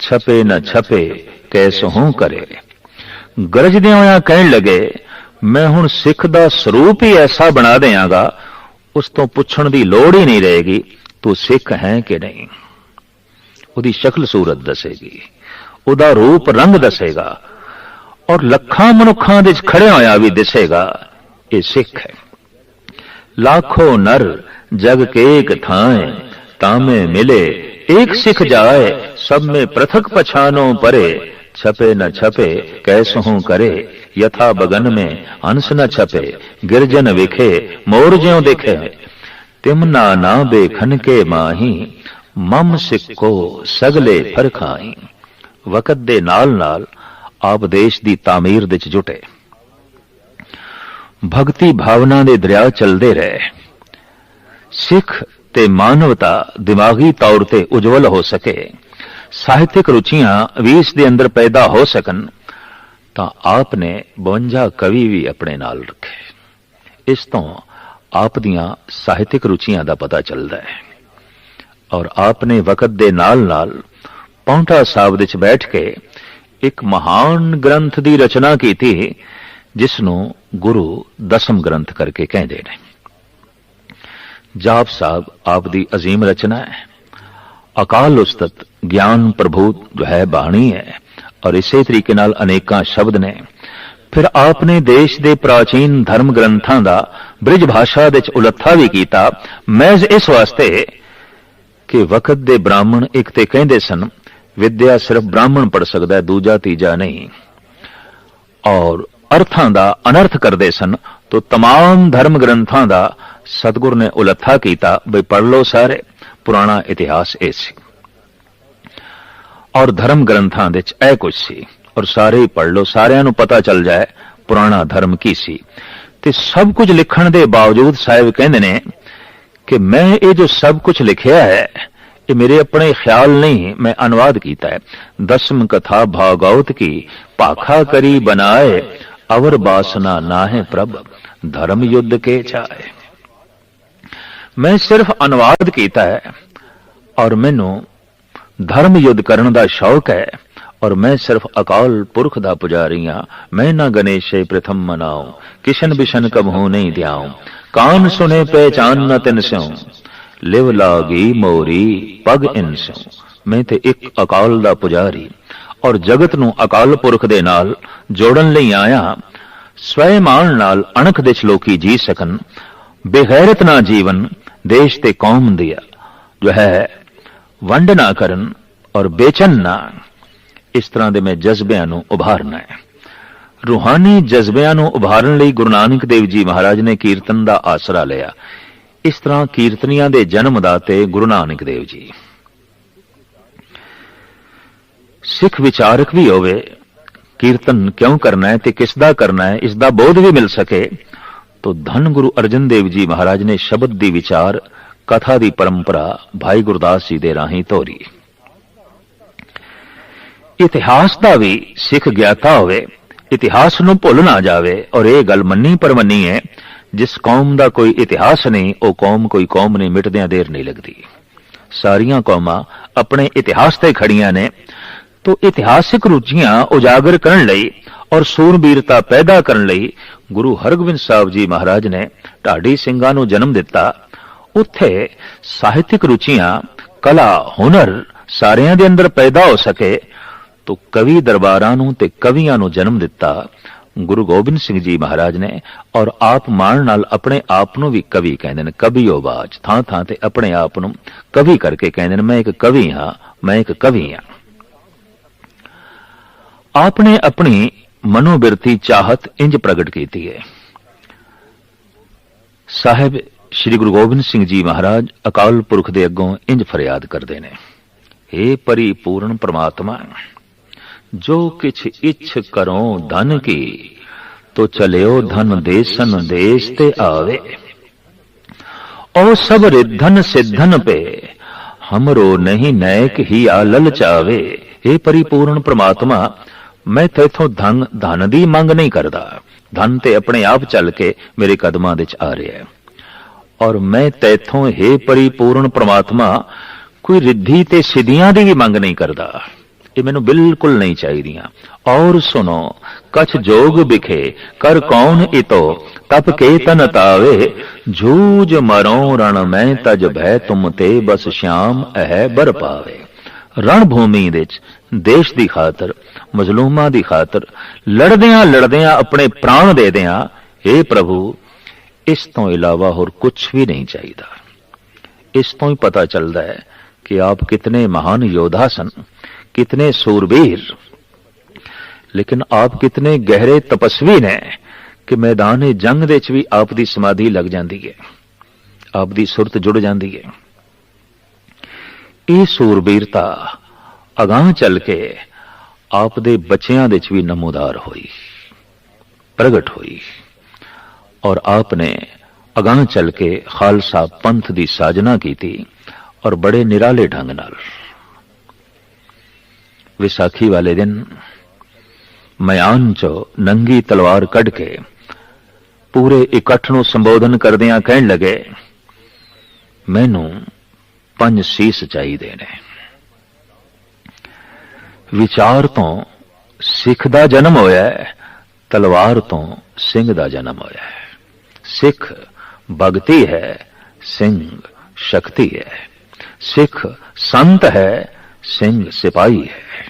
छपे न छपे, कैसो करे। गरज दे कह लगे ਮੈਂ ਹੁਣ ਸਿੱਖ ਦਾ ਸਰੂਪ ਹੀ ਐਸਾ ਬਣਾ ਦੇਵਾਂਗਾ ਉਸ ਤੋਂ ਪੁੱਛਣ ਦੀ ਲੋੜ ਹੀ ਨਹੀਂ ਰਹੇਗੀ, ਤੂੰ ਸਿੱਖ ਹੈ ਕਿ ਨਹੀਂ? ਉਹਦੀ ਸ਼ਕਲ ਸੂਰਤ ਦੱਸੇਗੀ, ਉਹਦਾ ਰੂਪ ਰੰਗ ਦੱਸੇਗਾ, ਔਰ ਲੱਖਾਂ ਮਨੁੱਖਾਂ ਦੇ ਵਿੱਚ ਖੜਿਆ ਹੋਇਆ ਵੀ ਦਿਸੇਗਾ, ਇਹ ਸਿੱਖ ਹੈ। ਲੱਖੋ ਨਰ ਜਗ ਕੇ ਇੱਕ ਥਾਂ ਤਾਮੇ ਮਿਲੇ ਇੱਕ ਸਿੱਖ ਜਾਏ ਸਭ ਮੇ ਪ੍ਰਥਕ ਪਛਾਨੋ ਪਰੇ, ਛਪੇ ਨਾ ਛਪੇ ਕੈਸਹੂ ਕਰੇ। यथा बगन में हंस न छपे गिरजन विखे मोर ज्यो दिखे तिमना ना बेखन के माही ਮਮ ਸਿੱਕੋ ਸਗਲੇ ਫਰਖਾਈ ਵਕਤ ਦੇ ਨਾਲ ਨਾਲ ਆਪ ਦੇਸ਼ ਦੀ ਤਾਮੀਰ ਵਿੱਚ ਜੁਟੇ ਭਗਤੀ ਭਾਵਨਾ ਦੇ ਦਰਿਆ ਚੱਲਦੇ ਰਹੇ ਸਿੱਖ ਤੇ ਮਾਨਵਤਾ ਦਿਮਾਗੀ ਤੌਰ ਤੇ ਉਜਵਲ ਹੋ ਸਕੇ ਸਾਹਿਤਿਕ ਰੁਚੀਆਂ ਵੀ ਇਸ ਦੇ ਅੰਦਰ ਪੈਦਾ ਹੋ ਸਕਣ ਤਾਂ ਆਪ ਨੇ 52 ਕਵੀ ਵੀ ਆਪਣੇ ਨਾਲ ਰੱਖੇ। ਇਸ ਤੋਂ ਆਪ ਦੀਆਂ ਸਾਹਿਤਿਕ ਰੁਚੀਆਂ ਦਾ ਪਤਾ ਚੱਲਦਾ ਹੈ। ਔਰ ਆਪ ਨੇ ਵਕਤ ਦੇ ਨਾਲ-ਨਾਲ ਪੌਂਟਾ ਸਾਹਿਬ ਵਿੱਚ ਬੈਠ ਕੇ ਇੱਕ ਮਹਾਨ ਗ੍ਰੰਥ ਦੀ ਰਚਨਾ ਕੀਤੀ, ਜਿਸ ਨੂੰ ਗੁਰੂ ਦਸਮ ਗ੍ਰੰਥ ਕਰਕੇ ਕਹਿੰਦੇ ਨੇ। ਜਾਪ ਸਾਹਿਬ ਆਪ ਦੀ ਅਜ਼ੀਮ ਰਚਨਾ ਹੈ। ਅਕਾਲ ਉਸਤਤ ਗਿਆਨ ਪ੍ਰਭੂ ਜੋ ਹੈ ਬਾਣੀ ਹੈ। ਔਰ ਇਸੇ ਤਰੀਕੇ ਨਾਲ ਅਨੇਕਾਂ ਸ਼ਬਦ ਨੇ ਫਿਰ ਆਪ ਨੇ ਦੇਸ਼ ਦੇ ਪ੍ਰਾਚੀਨ ਧਰਮ ਗ੍ਰੰਥਾਂ ਦਾ ਬ੍ਰਿਜ ਭਾਸ਼ਾ ਵਿੱਚ ਉਲੱਥਾ ਵੀ ਕੀਤਾ ਮਹਿਜ਼ ਇਸ ਵਾਸਤੇ ਕਿ ਵਕਤ ਦੇ ਬ੍ਰਾਹਮਣ ਇੱਕ ਤੇ ਕਹਿੰਦੇ ਸਨ ਵਿਦਿਆ ਸਿਰਫ ਬ੍ਰਾਹਮਣ ਪੜ ਸਕਦਾ ਹੈ ਦੂਜਾ ਤੀਜਾ ਨਹੀਂ ਔਰ ਅਰਥਾਂ ਦਾ ਅਨਰਥ ਕਰਦੇ ਸਨ ਤੋ तमाम ਧਰਮ ਗ੍ਰੰਥਾਂ ਦਾ ਸਤਗੁਰ ਨੇ ਉਲੱਥਾ ਕੀਤਾ ਬਈ ਪੜ ਲਓ ਸਾਰੇ ਪੁਰਾਣਾ ਇਤਿਹਾਸ ਇਹ ਸੀ ਔਰ ਧਰਮ ਗ੍ਰੰਥਾਂ ਵਿੱਚ ਇਹ ਕੁਝ ਸੀ। ਔਰ ਸਾਰੇ ਹੀ ਪੜ ਲਓ, ਸਾਰਿਆਂ ਨੂੰ ਪਤਾ ਚੱਲ ਜਾਏ ਪੁਰਾਣਾ ਧਰਮ ਕੀ ਸੀ। ਤੇ ਸਭ ਕੁਝ ਲਿਖਣ ਦੇ ਬਾਵਜੂਦ ਸਾਹਿਬ ਕਹਿੰਦੇ ਨੇ ਕਿ ਮੈਂ ਇਹ ਜੋ ਸਭ ਕੁਝ ਲਿਖਿਆ ਹੈ, ਇਹ ਮੇਰੇ ਆਪਣੇ ਖਿਆਲ ਨਹੀਂ, ਮੈਂ ਅਨੁਵਾਦ ਕੀਤਾ ਹੈ। ਦਸਮ ਕਥਾ ਭਾਗਵਤ ਕੀ, ਭਾਖਾ ਕਰੀ ਬਨਾਏ ਅਵਰ ਬਾਸਨਾ ਨਾਹੇ ਪ੍ਰਭ, ਧਰਮ ਯੁੱਧ ਕੇ ਚਾਏ ਮੈਂ ਸਿਰਫ ਅਨੁਵਾਦ ਕੀਤਾ ਹੈ ਔਰ ਮੈਨੂੰ ਧਰਮ ਯੁੱਧ ਕਰਨ ਦਾ ਸ਼ੌਕ ਹੈ ਔਰ ਮੈਂ ਸਿਰਫ ਅਕਾਲ ਪੁਰਖ ਦਾ ਪੁਜਾਰੀ ਹਾਂ। ਮੈਂ ਨਾ ਗਣੇਸ਼ੇ ਪ੍ਰਥਮ ਮਨਾਉ, ਕਿਸ਼ਨ ਬਿਸ਼ਨ ਕਬਹੂ ਨਹੀਂ ਦਿਆਉ ਕਾਨ ਸੁਨੇ ਪਹਿਚਾਨ ਨ ਤਿਨ ਸਿਉ। ਲਿਵ ਲਾਗੀ ਮੋਰੀ, ਪਗ ਇਨ ਮੈਂ ਤੇ ਇੱਕ ਅਕਾਲ ਦਾ ਪੁਜਾਰੀ। ਔਰ ਜਗਤ ਨੂੰ ਅਕਾਲ ਪੁਰਖ ਦੇ ਨਾਲ ਜੋੜਨ ਲਈ ਆਇਆ ਸਵੈਮਾਨ ਨਾਲ ਅਣਖ ਦੇ ਲੋਕੀ ਜੀ ਸਕਣ ਬੇਗੈਰਤ ਨਾ ਜੀਵਨ, ਦੇਸ਼ ਤੇ ਕੌਮ ਦੀ ਜੋ ਹੈ ਵੰਡ ਨਾ ਕਰਨ ਔਰ ਬੇਚਨ। ਨਾ ਇਸ ਤਰ੍ਹਾਂ ਦੇ ਮੈਂ ਜਜ਼ਬਿਆਂ ਨੂੰ ਉਭਾਰਨਾ ਹੈ। ਰੂਹਾਨੀ ਜਜ਼ਬਿਆਂ ਨੂੰ ਉਭਾਰਨ ਲਈ ਗੁਰੂ ਨਾਨਕ ਦੇਵ ਜੀ ਮਹਾਰਾਜ ਨੇ ਕੀਰਤਨ ਦਾ ਆਸਰਾ ਲਿਆ। ਇਸ ਤਰ੍ਹਾਂ ਕੀਰਤਨੀਆਂ ਦੇ ਜਨਮ ਦਾਤੇ ਗੁਰੂ ਨਾਨਕ ਦੇਵ ਜੀ। ਸਿੱਖ ਵਿਚਾਰਕ ਵੀ ਹੋਵੇ, ਕੀਰਤਨ ਕਿਉਂ ਕਰਨਾ ਹੈ ਤੇ ਕਿਸ ਦਾ ਕਰਨਾ ਹੈ ਇਸ ਦਾ ਬੋਧ ਵੀ ਮਿਲ ਸਕੇ, ਤੋ ਧੰਨ ਗੁਰੂ ਅਰਜਨ ਦੇਵ ਜੀ ਮਹਾਰਾਜ ਨੇ ਸ਼ਬਦ ਦੀ ਵਿਚਾਰ ਕਥਾ ਦੀ ਪਰੰਪਰਾ ਭਾਈ ਗੁਰਦਾਸ ਜੀ ਦੇ ਰਾਹੀਂ ਤੋਰੀ। ਇਤਿਹਾਸ ਦਾ ਵੀ ਸਿੱਖ ਗਿਆਤਾ ਹੋਵੇ, ਇਤਿਹਾਸ ਨੂੰ ਭੁੱਲ ਨਾ ਜਾਵੇ ਔਰ ਇਹ ਗੱਲ ਮੰਨੀ ਪਰਮੰਨੀ ਹੈ, ਜਿਸ ਕੌਮ ਦਾ ਕੋਈ ਇਤਿਹਾਸ ਨਹੀਂ, ਉਹ ਕੌਮ ਕੋਈ ਕੌਮ ਨਹੀਂ, ਮਿਟਦਿਆਂ ਦੇਰ ਨਹੀਂ ਲੱਗਦੀ। ਸਾਰੀਆਂ ਕੌਮਾਂ ਆਪਣੇ ਇਤਿਹਾਸ ਤੇ ਖੜੀਆਂ ਨੇ, ਤੋ ਇਤਿਹਾਸਿਕ ਰੁਚੀਆਂ ਉਜਾਗਰ ਕਰਨ ਲਈ ਔਰ ਸੂਰਬੀਰਤਾ ਪੈਦਾ ਕਰਨ ਲਈ ਗੁਰੂ ਹਰਗੋਬਿੰਦ ਸਾਹਿਬ ਜੀ ਮਹਾਰਾਜ ਨੇ ਢਾਡੀ ਸਿੰਘਾਂ ਨੂੰ ਜਨਮ ਦਿੱਤਾ ਉੱਥੇ ਸਾਹਿਤਿਕ ਰੁਚੀਆਂ, ਕਲਾ, ਹੁਨਰ ਸਾਰਿਆਂ ਦੇ ਅੰਦਰ ਪੈਦਾ ਹੋ ਸਕੇ, ਤੋ ਕਵੀ ਦਰਬਾਰਾਂ ਨੂੰ ਤੇ ਕਵੀਆਂ ਨੂੰ ਜਨਮ ਦਿੱਤਾ ਗੁਰੂ ਗੋਬਿੰਦ ਸਿੰਘ ਜੀ ਮਹਾਰਾਜ ਨੇ ਔਰ ਆਪ ਮਾਣ ਨਾਲ ਆਪਣੇ ਆਪ ਨੂੰ ਵੀ ਕਵੀ ਕਹਿੰਦੇ ਨੇ ਕਵੀਓ ਬਾਜ, ਥਾਂ ਥਾਂ ਤੇ ਆਪਣੇ ਆਪ ਨੂੰ ਕਵੀ ਕਰਕੇ ਕਹਿੰਦੇ ਨੇ, ਮੈਂ ਇੱਕ ਕਵੀ ਹਾਂ, ਮੈਂ ਇੱਕ ਕਵੀ ਹਾਂ। ਆਪਨੇ ਆਪਣੀ ਮਨੋਬਿਰਤੀ ਚਾਹਤ ਇੰਜ ਪ੍ਰਗਟ ਕੀਤੀ ਹੈ। ਸਾਹਿਬ ਸ੍ਰੀ ਗੁਰੂ ਗੋਬਿੰਦ ਸਿੰਘ ਜੀ ਮਹਾਰਾਜ ਅਕਾਲ ਪੁਰਖ ਦੇ ਅੱਗੋਂ ਇੰਜ ਫਰਿਆਦ ਕਰਦੇ ਨੇ। हे ਪਰਿਪੂਰਨ ਪ੍ਰਮਾਤਮਾ, ਜੋ ਕਿਛ ਇੱਛ ਕਰੋ ਧਨ ਕੀ, ਤੋ ਚਲਿਓ ਧਨ ਦੇਸਨ ਦੇਸ ਤੇ ਆਵੇ। ਔ ਸਭ ਰਿਧਨ ਸਿਧਨ ਪੇ, ਹਮਰੋ ਨਹੀਂ ਨੈਕ ਹੀ ਆ ਲਲਚਾਵੇ हे ਪਰਿਪੂਰਨ ਪ੍ਰਮਾਤਮਾ, ਮੈਂ ਤੇਥੋਂ ਧਨ ਧਨ ਦੀ ਮੰਗ ਨਹੀਂ ਕਰਦਾ। ਧਨ ਤੇ ਆਪਣੇ ਆਪ ਚੱਲ ਕੇ ਮੇਰੇ ਕਦਮਾਂ ਦੇ ਵਿੱਚ ਆ ਰਿਹਾ ਹੈ। ਔਰ ਮੈਂ ਤੈਥੋਂ हे ਪਰਿਪੂਰਨ ਪ੍ਰਮਾਤਮਾ, ਕੋਈ ਰਿੱਧੀ ਤੇ ਸਿੱਧੀਆਂ ਦੀ ਵੀ ਮੰਗ ਨਹੀਂ ਕਰਦਾ। ਇਹ ਮੈਨੂੰ ਬਿਲਕੁਲ ਨਹੀਂ ਚਾਹੀਦੀਆਂ। ਔਰ ਸੁਣੋ, ਕਛ ਜੋਗ ਵਿਖੇ, ਕਰ ਕੌਣ ਇਤੋ, ਤਪ ਕੇ ਤਨ ਤਾਵੇ ਜੂਜ ਮਰੋ ਰਣ ਮੈਂ ਤਜ ਭੈ ਤੁਮ ਤੇ ਬਸ ਸ਼ਾਮ ਅਹਿ ਬਰ ਪਾਵੇ। ਰਣ ਭੂਮੀ ਵਿੱਚ, ਦੇਸ਼ ਦੀ ਖਾਤਰ, ਮਜ਼ਲੂਮਾਂ ਦੀ ਖਾਤਰ ਲੜਦਿਆਂ ਲੜਦਿਆਂ ਆਪਣੇ ਪ੍ਰਾਣ ਦੇ ਦਿਆਂ हे ਪ੍ਰਭੂ ਇਸ ਤੋਂ ਇਲਾਵਾ ਹੋਰ ਕੁਝ ਵੀ ਨਹੀਂ ਚਾਹੀਦਾ। ਇਸ ਤੋਂ ਹੀ ਪਤਾ ਚੱਲਦਾ ਹੈ ਕਿ ਆਪ ਕਿਤਨੇ ਮਹਾਨ ਯੋਧਾ ਸਨ, ਕਿਤਨੇ ਸੂਰਬੀਰ। ਲੇਕਿਨ ਆਪ ਕਿਤਨੇ ਗਹਿਰੇ ਤਪਸਵੀ ਨੇ ਕਿ ਮੈਦਾਨ ਜੰਗ ਦੇ ਵਿੱਚ ਵੀ ਆਪ ਦੀ ਸਮਾਧੀ ਲੱਗ ਜਾਂਦੀ ਹੈ, ਆਪ ਦੀ ਸੁਰਤ ਜੁੜ ਜਾਂਦੀ ਹੈ। ਇਹ ਸੂਰਬੀਰਤਾ ਅਗਾਹ ਚੱਲ ਕੇ ਆਪ ਦੇ ਬੱਚਿਆਂ ਦੇ ਵਿੱਚ ਵੀ ਨਮੋਦਾਰ ਹੋਈ, ਪ੍ਰਗਟ ਹੋਈ। ਔਰ ਆਪ ਨੇ ਅਗਾਹ ਚੱਲ ਕੇ ਖਾਲਸਾ ਪੰਥ ਦੀ ਸਾਜਨਾ ਕੀਤੀ ਔਰ ਬੜੇ ਨਿਰਾਲੇ ਢੰਗ ਨਾਲ ਵਿਸਾਖੀ ਵਾਲੇ ਦਿਨ ਮਿਆਨ ਚੋਂ ਨੰਗੀ ਤਲਵਾਰ ਕੱਢ ਕੇ ਪੂਰੇ ਇਕੱਠ ਨੂੰ ਸੰਬੋਧਨ ਕਰਦਿਆਂ ਕਹਿਣ ਲੱਗੇ ਮੈਨੂੰ ਪੰਜ ਸੀਸ ਚਾਹੀਦੇ ਨੇ ਵਿਚਾਰ ਤੋਂ ਸਿੱਖ ਦਾ ਜਨਮ ਹੋਇਆ ਹੈ ਤਲਵਾਰ ਤੋਂ ਸਿੰਘ ਦਾ ਜਨਮ ਹੋਇਆ ਹੈ ਸਿੱਖ ਭਗਤੀ ਹੈ, ਸਿੰਘ ਸ਼ਕਤੀ ਹੈ। ਸਿੱਖ ਸੰਤ ਹੈ, ਸਿੰਘ ਸਿਪਾਹੀ ਹੈ।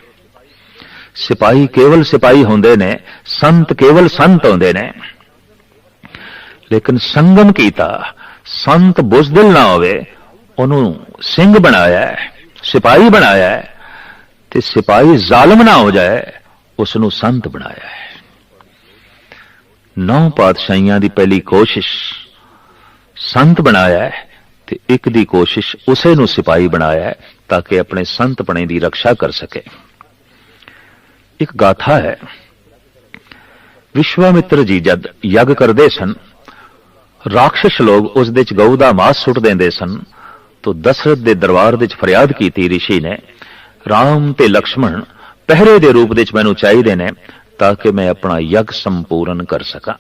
ਸਿਪਾਹੀ ਕੇਵਲ ਸਿਪਾਹੀ ਹੁੰਦੇ ਨੇ, ਸੰਤ ਕੇਵਲ ਸੰਤ ਹੁੰਦੇ ਨੇ। ਲੇਕਿਨ ਸੰਗਮ ਕੀਤਾ, ਸੰਤ ਬੁਜ਼ਦਿਲ ਨਾ ਹੋਵੇ, ਉਹਨੂੰ ਸਿੰਘ ਬਣਾਇਆ ਹੈ ਸਿਪਾਹੀ ਬਣਾਇਆ ਹੈ ਤੇ ਸਿਪਾਹੀ ਜ਼ਾਲਮ ਨਾ ਹੋ ਜਾਏ ਉਸ ਨੂੰ ਸੰਤ ਬਣਾਇਆ ਹੈ। ਨੌ ਪਾਤਸ਼ਾਹੀਆਂ ਦੀ ਪਹਿਲੀ ਕੋਸ਼ਿਸ਼ ਸੰਤ ਬਣਾਇਆ ਹੈ ਤੇ ਇੱਕ ਦੀ ਕੋਸ਼ਿਸ਼ ਉਸੇ ਨੂੰ ਸਿਪਾਹੀ ਬਣਾਇਆ ਹੈ ਤਾਂ ਕਿ ਆਪਣੇ ਸੰਤਪਣੇ ਦੀ ਰੱਖਿਆ ਕਰ ਸਕੇ। ਇੱਕ ਗਾਥਾ ਹੈ, ਵਿਸ਼ਵਾਮਿੱਤਰ ਜੀ ਜਦ ਯੱਗ ਕਰਦੇ ਸਨ ਰਾਖਸ਼ ਲੋਕ ਉਸ ਦੇ ਚ ਗਊ ਦਾ ਮਾਸ ਸੁੱਟ ਦਿੰਦੇ ਸਨ, ਤੋ ਦਸ਼ਰਥ ਦੇ ਦਰਬਾਰ ਵਿੱਚ ਫਰਿਆਦ ਕੀਤੀ ઋષਿ ਨੇ, ਰਾਮ ਤੇ ਲਕਸ਼ਮਣ ਪਹਿਰੇ ਦੇ ਰੂਪ ਵਿੱਚ ਮੈਨੂੰ ਚਾਹੀਦੇ ਨੇ ਤਾਂ ਕਿ ਮੈਂ ਆਪਣਾ ਯੱਗ ਸੰਪੂਰਨ ਕਰ ਸਕਾਂ।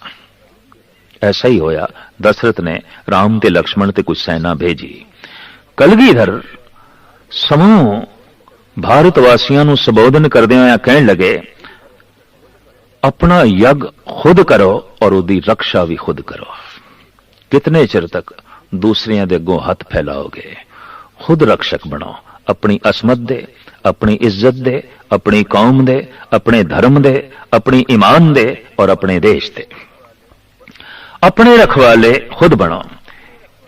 ਐਸਾ ਹੀ ਹੋਇਆ। ਦਸ਼ਰਥ ਨੇ ਰਾਮ ਤੇ ਲਕਸ਼ਮਣ ਤੇ ਕੁਝ ਸੈਨਾ ਭੇਜੀ। ਕਲਗੀਧਰ ਸਮੂਹ ਭਾਰਤ ਵਾਸੀਆਂ ਨੂੰ ਸੰਬੋਧਨ ਕਰਦਿਆਂ ਹੋਇਆਂ ਕਹਿਣ ਲੱਗੇ, ਆਪਣਾ ਯਗ ਖੁਦ ਕਰੋ ਔਰ ਉਹਦੀ ਰੱਖਿਆ ਵੀ ਖੁਦ ਕਰੋ। ਕਿਤਨੇ ਚਿਰ ਤੱਕ ਦੂਸਰਿਆਂ ਦੇ ਅੱਗੋਂ ਹੱਥ ਫੈਲਾਓਗੇ? ਖੁਦ ਰੱਖਸ਼ਕ ਬਣੋ। ਆਪਣੀ ਅਸਮਤ ਦੇ, ਆਪਣੀ ਇੱਜ਼ਤ ਦੇ ਆਪਣੀ ਕੌਮ ਦੇ ਆਪਣੇ ਧਰਮ ਦੇ ਆਪਣੀ ਈਮਾਨ ਦੇ ਔਰ ਆਪਣੇ ਦੇਸ਼ ਦੇ ਆਪਣੇ ਰਖਵਾਲੇ ਖੁਦ ਬਣਾਓ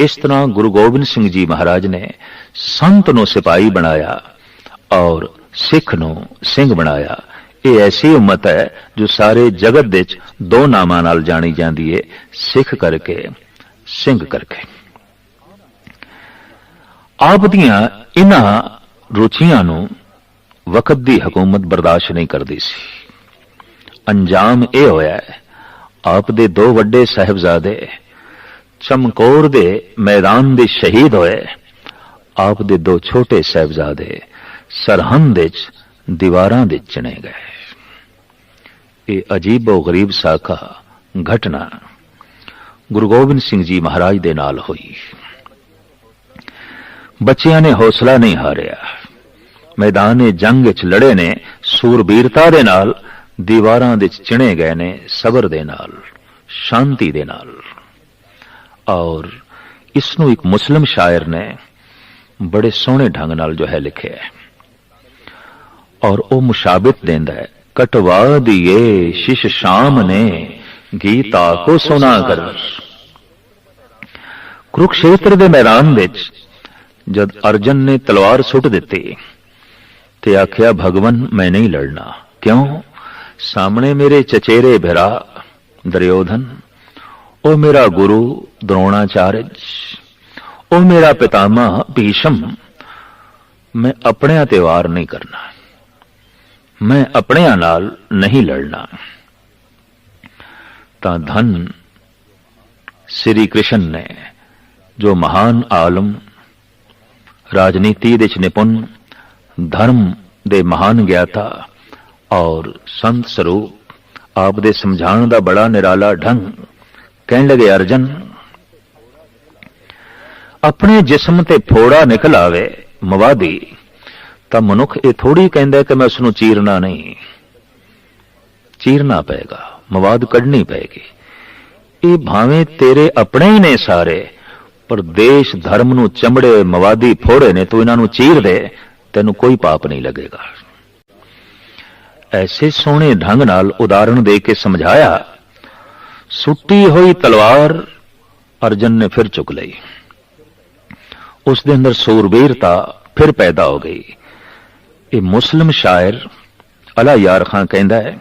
ਇਸ ਤਰ੍ਹਾਂ ਗੁਰੂ ਗੋਬਿੰਦ ਸਿੰਘ ਜੀ ਮਹਾਰਾਜ ਨੇ ਸੰਤ ਨੂੰ ਸਿਪਾਹੀ ਬਣਾਇਆ ਔਰ ਸਿੱਖ ਨੂੰ ਸਿੰਘ ਬਣਾਇਆ ਇਹ ਐਸੀ ਉਮਤ ਹੈ ਜੋ ਸਾਰੇ ਜਗਤ ਦੇ ਵਿੱਚ ਦੋ ਨਾਮਾਂ ਨਾਲ ਜਾਣੀ ਜਾਂਦੀ ਹੈ ਸਿੱਖ ਕਰਕੇ ਸਿੰਘ ਕਰਕੇ ਆਪ ਦੀਆਂ ਇਹਨਾਂ ਰੁਚੀਆਂ ਨੂੰ ਵਕਤ ਦੀ ਹਕੂਮਤ ਬਰਦਾਸ਼ਤ ਨਹੀਂ ਕਰਦੀ ਸੀ। ਅੰਜਾਮ ਇਹ ਹੋਇਆ ਆਪ ਦੇ ਦੋ ਵੱਡੇ ਸਹਿਬਜ਼ਾਦੇ ਚਮਕੌਰ ਦੇ ਮੈਦਾਨ ਦੇ ਸ਼ਹੀਦ ਹੋਏ, ਆਪ ਦੇ ਦੋ ਛੋਟੇ ਸਹਿਬਜ਼ਾਦੇ ਸਰਹੰਦ ਵਿੱਚ ਦੀਵਾਰਾਂ ਦੇ ਚਣੇ ਗਏ। ਇਹ ਅਜੀਬੋ ਗਰੀਬ ਸਾਖਾ ਘਟਨਾ ਗੁਰੂ ਗੋਬਿੰਦ ਸਿੰਘ ਜੀ ਮਹਾਰਾਜ ਦੇ ਨਾਲ ਹੋਈ। ਬੱਚਿਆਂ ਨੇ ਹੌਸਲਾ ਨਹੀਂ ਹਾਰਿਆ। ਮੈਦਾਨੇ ਜੰਗ ਵਿੱਚ ਲੜੇ ਨੇ, ਸੂਰਬੀਰਤਾ ਦੇ ਨਾਲ, ਦੀਵਾਰਾਂ ਦੇ ਚਿਣੇ ਗਏ ਨੇ, ਸਬਰ ਦੇ ਨਾਲ, ਸ਼ਾਂਤੀ ਦੇ ਨਾਲ। ਔਰ ਇਸ ਨੂੰ ਇੱਕ ਮੁਸਲਮ ਸ਼ਾਇਰ ਨੇ ਬੜੇ ਸੋਹਣੇ ਢੰਗ ਨਾਲ ਜੋ ਹੈ ਲਿਖਿਆ ਹੈ। ਔਰ ਉਹ ਮੁਸ਼ਾਬਤ ਦਿੰਦਾ ਹੈ, ਕਟਵਾ ਦੀਏ, ਸ਼ਿਸ਼ ਸ਼ਾਮ ਨੇ, ਗੀਤਾ ਕੋ ਸੁਨਾ ਕਰ ਕੁਰੂਕਸ਼ੇਤਰ ਦੇ ਮੈਦਾਨ ਵਿੱਚ ਜਦ ਅਰਜਨ ਨੇ ਤਲਵਾਰ ਸੁੱਟ ਦਿੱਤੀ ਤੇ ਆਖਿਆ, ਭਗਵਨ, ਮੈਂ ਨਹੀਂ ਲੜਨਾ। ਕਿਉਂ? ਸਾਹਮਣੇ ਮੇਰੇ ਚਚੇਰੇ ਭਰਾ ਦਰਯੋਧਨ, ਉਹ ਮੇਰਾ ਗੁਰੂ ਦ੍ਰੋਣਾਚਾਰਜ, ਉਹ ਮੇਰਾ ਪਿਤਾਮਾ ਭੀਸ਼ਮ। ਮੈਂ ਆਪਣਿਆਂ ਤੇ ਵਾਰ ਨਹੀਂ ਕਰਨਾ। ਮੈਂ ਆਪਣਿਆਂ ਨਾਲ ਨਹੀਂ ਲੜਨਾ। ਤਾਂ ਧਨ ਸ੍ਰੀ ਕ੍ਰਿਸ਼ਨ ਨੇ, ਜੋ ਮਹਾਨ ਆਲਮ, ਰਾਜਨੀਤੀ ਦੇ ਚ ਨਿਪੁੰਨ ਧਰਮ ਦੇ ਮਹਾਨ ਗਿਆਤਾ ਔਰ ਸੰਤ ਸਰੂਪ ਆਪ ਦੇ ਸਮਝਾਉਣ ਦਾ ਬੜਾ ਨਿਰਾਲਾ ਢੰਗ ਕਹਿਣ ਲਗੇ, ਅਰਜਨ, ਆਪਣੇ ਜਿਸਮ ਤੇ ਫੋੜਾ ਨਿਕਲ ਆਵੇ ਮਵਾਦੀ ਤਾਂ ਮਨੁੱਖ ਇਹ ਥੋੜੀ ਕਹਿੰਦਾ ਕਿ ਮੈਂ ਉਸ ਨੂੰ ਚੀਰਨਾ ਨਹੀਂ। ਚੀਰਨਾ ਪਏਗਾ, ਮਵਾਦ ਕੱਢਣੀ ਪਏਗੀ। ਇਹ ਭਾਵੇਂ ਤੇਰੇ ਆਪਣੇ ਹੀ ਨੇ ਸਾਰੇ, ਪਰ ਦੇਸ਼ ਧਰਮ ਨੂੰ ਚਮੜੇ ਮਵਾਦੀ ਫੋੜੇ ਨੇ, ਤੂੰ ਇਹਨਾਂ ਨੂੰ ਚੀਰ ਦੇ ਤੈਨੂੰ ਕੋਈ ਪਾਪ ਨਹੀਂ ਲੱਗੇਗਾ। ਐਸੇ ਸੋਹਣੇ ਢੰਗ ਨਾਲ ਉਦਾਹਰਣ ਦੇ ਕੇ ਸਮਝਾਇਆ, ਸੁੱਟੀ ਹੋਈ ਤਲਵਾਰ ਅਰਜਨ ਨੇ ਫਿਰ ਚੁੱਕ ਲਈ। ਉਸ ਦੇ ਅੰਦਰ ਸੂਰਬੀਰਤਾ ਫਿਰ ਪੈਦਾ ਹੋ ਗਈ। ਇਹ ਮੁਸਲਮ ਸ਼ਾਇਰ ਅਲਾ ਯਾਰ ਖਾਨ ਕਹਿੰਦਾ ਹੈ,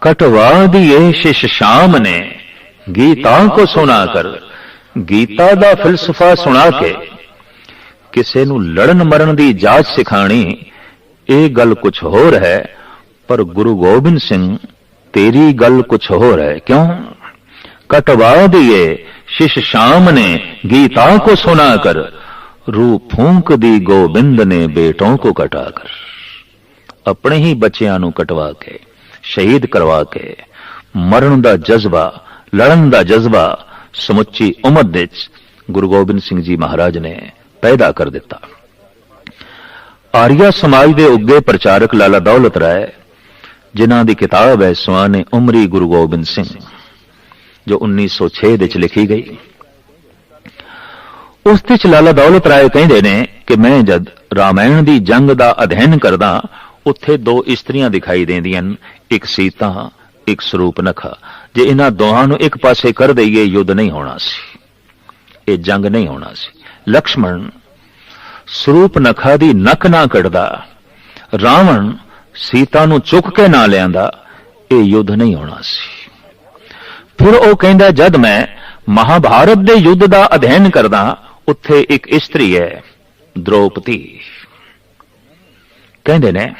ਕਟਵਾ ਦੀਏ ਸ਼ਿਸ਼ ਸ਼ਾਮ ਨੇ, ਗੀਤਾ ਕੋ ਸੁਣਾ ਕਰ, ਗੀਤਾ ਦਾ ਫਿਲਸਫਾ ਸੁਣਾ ਕੇ ਕਿਸੇ ਨੂੰ ਲੜਨ ਮਰਨ ਦੀ ਜਾਚ ਸਿਖਾਣੀ, ਇਹ ਗੱਲ ਕੁਝ ਹੋਰ ਹੈ, ਪਰ ਗੁਰੂ ਗੋਬਿੰਦ ਸਿੰਘ, ਤੇਰੀ ਗੱਲ ਕੁਝ ਹੋਰ ਹੈ। ਕਿਉਂ? ਕਟਵਾ ਦੀਏ ਸ਼ਿਸ਼ ਸ਼ਾਮ ਨੇ ਗੀਤਾ ਕੋ ਸੁਨਾ ਕਰ ਰੂ ਫੂੰਕ ਦੀ ਗੋਬਿੰਦ ਨੇ ਬੇਟੋਂ ਕੋ ਕਟਾ ਕਰ। ਆਪਣੇ ਹੀ ਬੱਚਿਆਂ ਨੂੰ ਕਟਵਾ ਕੇ, ਸ਼ਹੀਦ ਕਰਵਾ ਕੇ, ਮਰਨ ਦਾ ਜਜ਼ਬਾ, ਲੜਨ ਦਾ ਜਜ਼ਬਾ ਸਮੁੱਚੀ ਉਮਤ ਵਿੱਚ ਗੁਰੂ ਗੋਬਿੰਦ ਸਿੰਘ ਜੀ ਮਹਾਰਾਜ ਨੇ ਪੈਦਾ ਕਰ ਦਿੱਤਾ। ਆਰੀਆ ਸਮਾਜ ਦੇ ਉੱਗੇ ਪ੍ਰਚਾਰਕ ਲਾਲਾ ਦੌਲਤ ਰਾਏ, ਜਿਨ੍ਹਾਂ ਦੀ ਕਿਤਾਬ ਹੈ ਸਵਾਨੇ ਉਮਰੀ ਗੁਰੂ ਗੋਬਿੰਦ ਸਿੰਘ, ਜੋ 1906 ਵਿੱਚ ਲਿਖੀ ਗਈ। ਉਸ ਵਿੱਚ ਲਾਲਾ ਦੌਲਤ ਰਾਏ ਕਹਿੰਦੇ ਨੇ ਕਿ ਮੈਂ ਜਦ ਰਾਮਾਇਣ ਦੀ ਜੰਗ ਦਾ ਅਧਿਐਨ ਕਰਦਾ, ਉੱਥੇ ਦੋ ਇਸਤਰੀਆਂ ਦਿਖਾਈ ਦਿੰਦੀਆਂ ਇੱਕ ਸੀਤਾ, ਇੱਕ ਸਰੂਪਨਖਾ। ਜੇ ਇਹਨਾਂ ਦੋਹਾਂ ਨੂੰ ਇੱਕ ਪਾਸੇ ਕਰ ਦਈਏ, ਯੁੱਧ ਨਹੀਂ ਹੋਣਾ ਸੀ। ਇਹ ਜੰਗ ਨਹੀਂ ਹੋਣਾ ਸੀ। ਲਕਸ਼ਮਣ, ਸਰੂਪ ਨਖਾ ਦੀ ਨੱਕ ਨਾ ਕੱਢਦਾ, ਰਾਵਣ ਸੀਤਾ ਨੂੰ ਚੁੱਕ ਕੇ ਨਾ ਲਿਆਂਦਾ, ਇਹ ਯੁੱਧ ਨਹੀਂ ਹੋਣਾ ਸੀ। ਫਿਰ ਉਹ ਕਹਿੰਦਾ, ਜਦ ਮੈਂ ਮਹਾਭਾਰਤ ਦੇ ਯੁੱਧ ਦਾ ਅਧਿਐਨ ਕਰਦਾ, ਉੱਥੇ ਇੱਕ ਇਸਤਰੀ ਹੈ, ਦ੍ਰੋਪਦੀ। ਕਹਿੰਦੇ ਨੇ,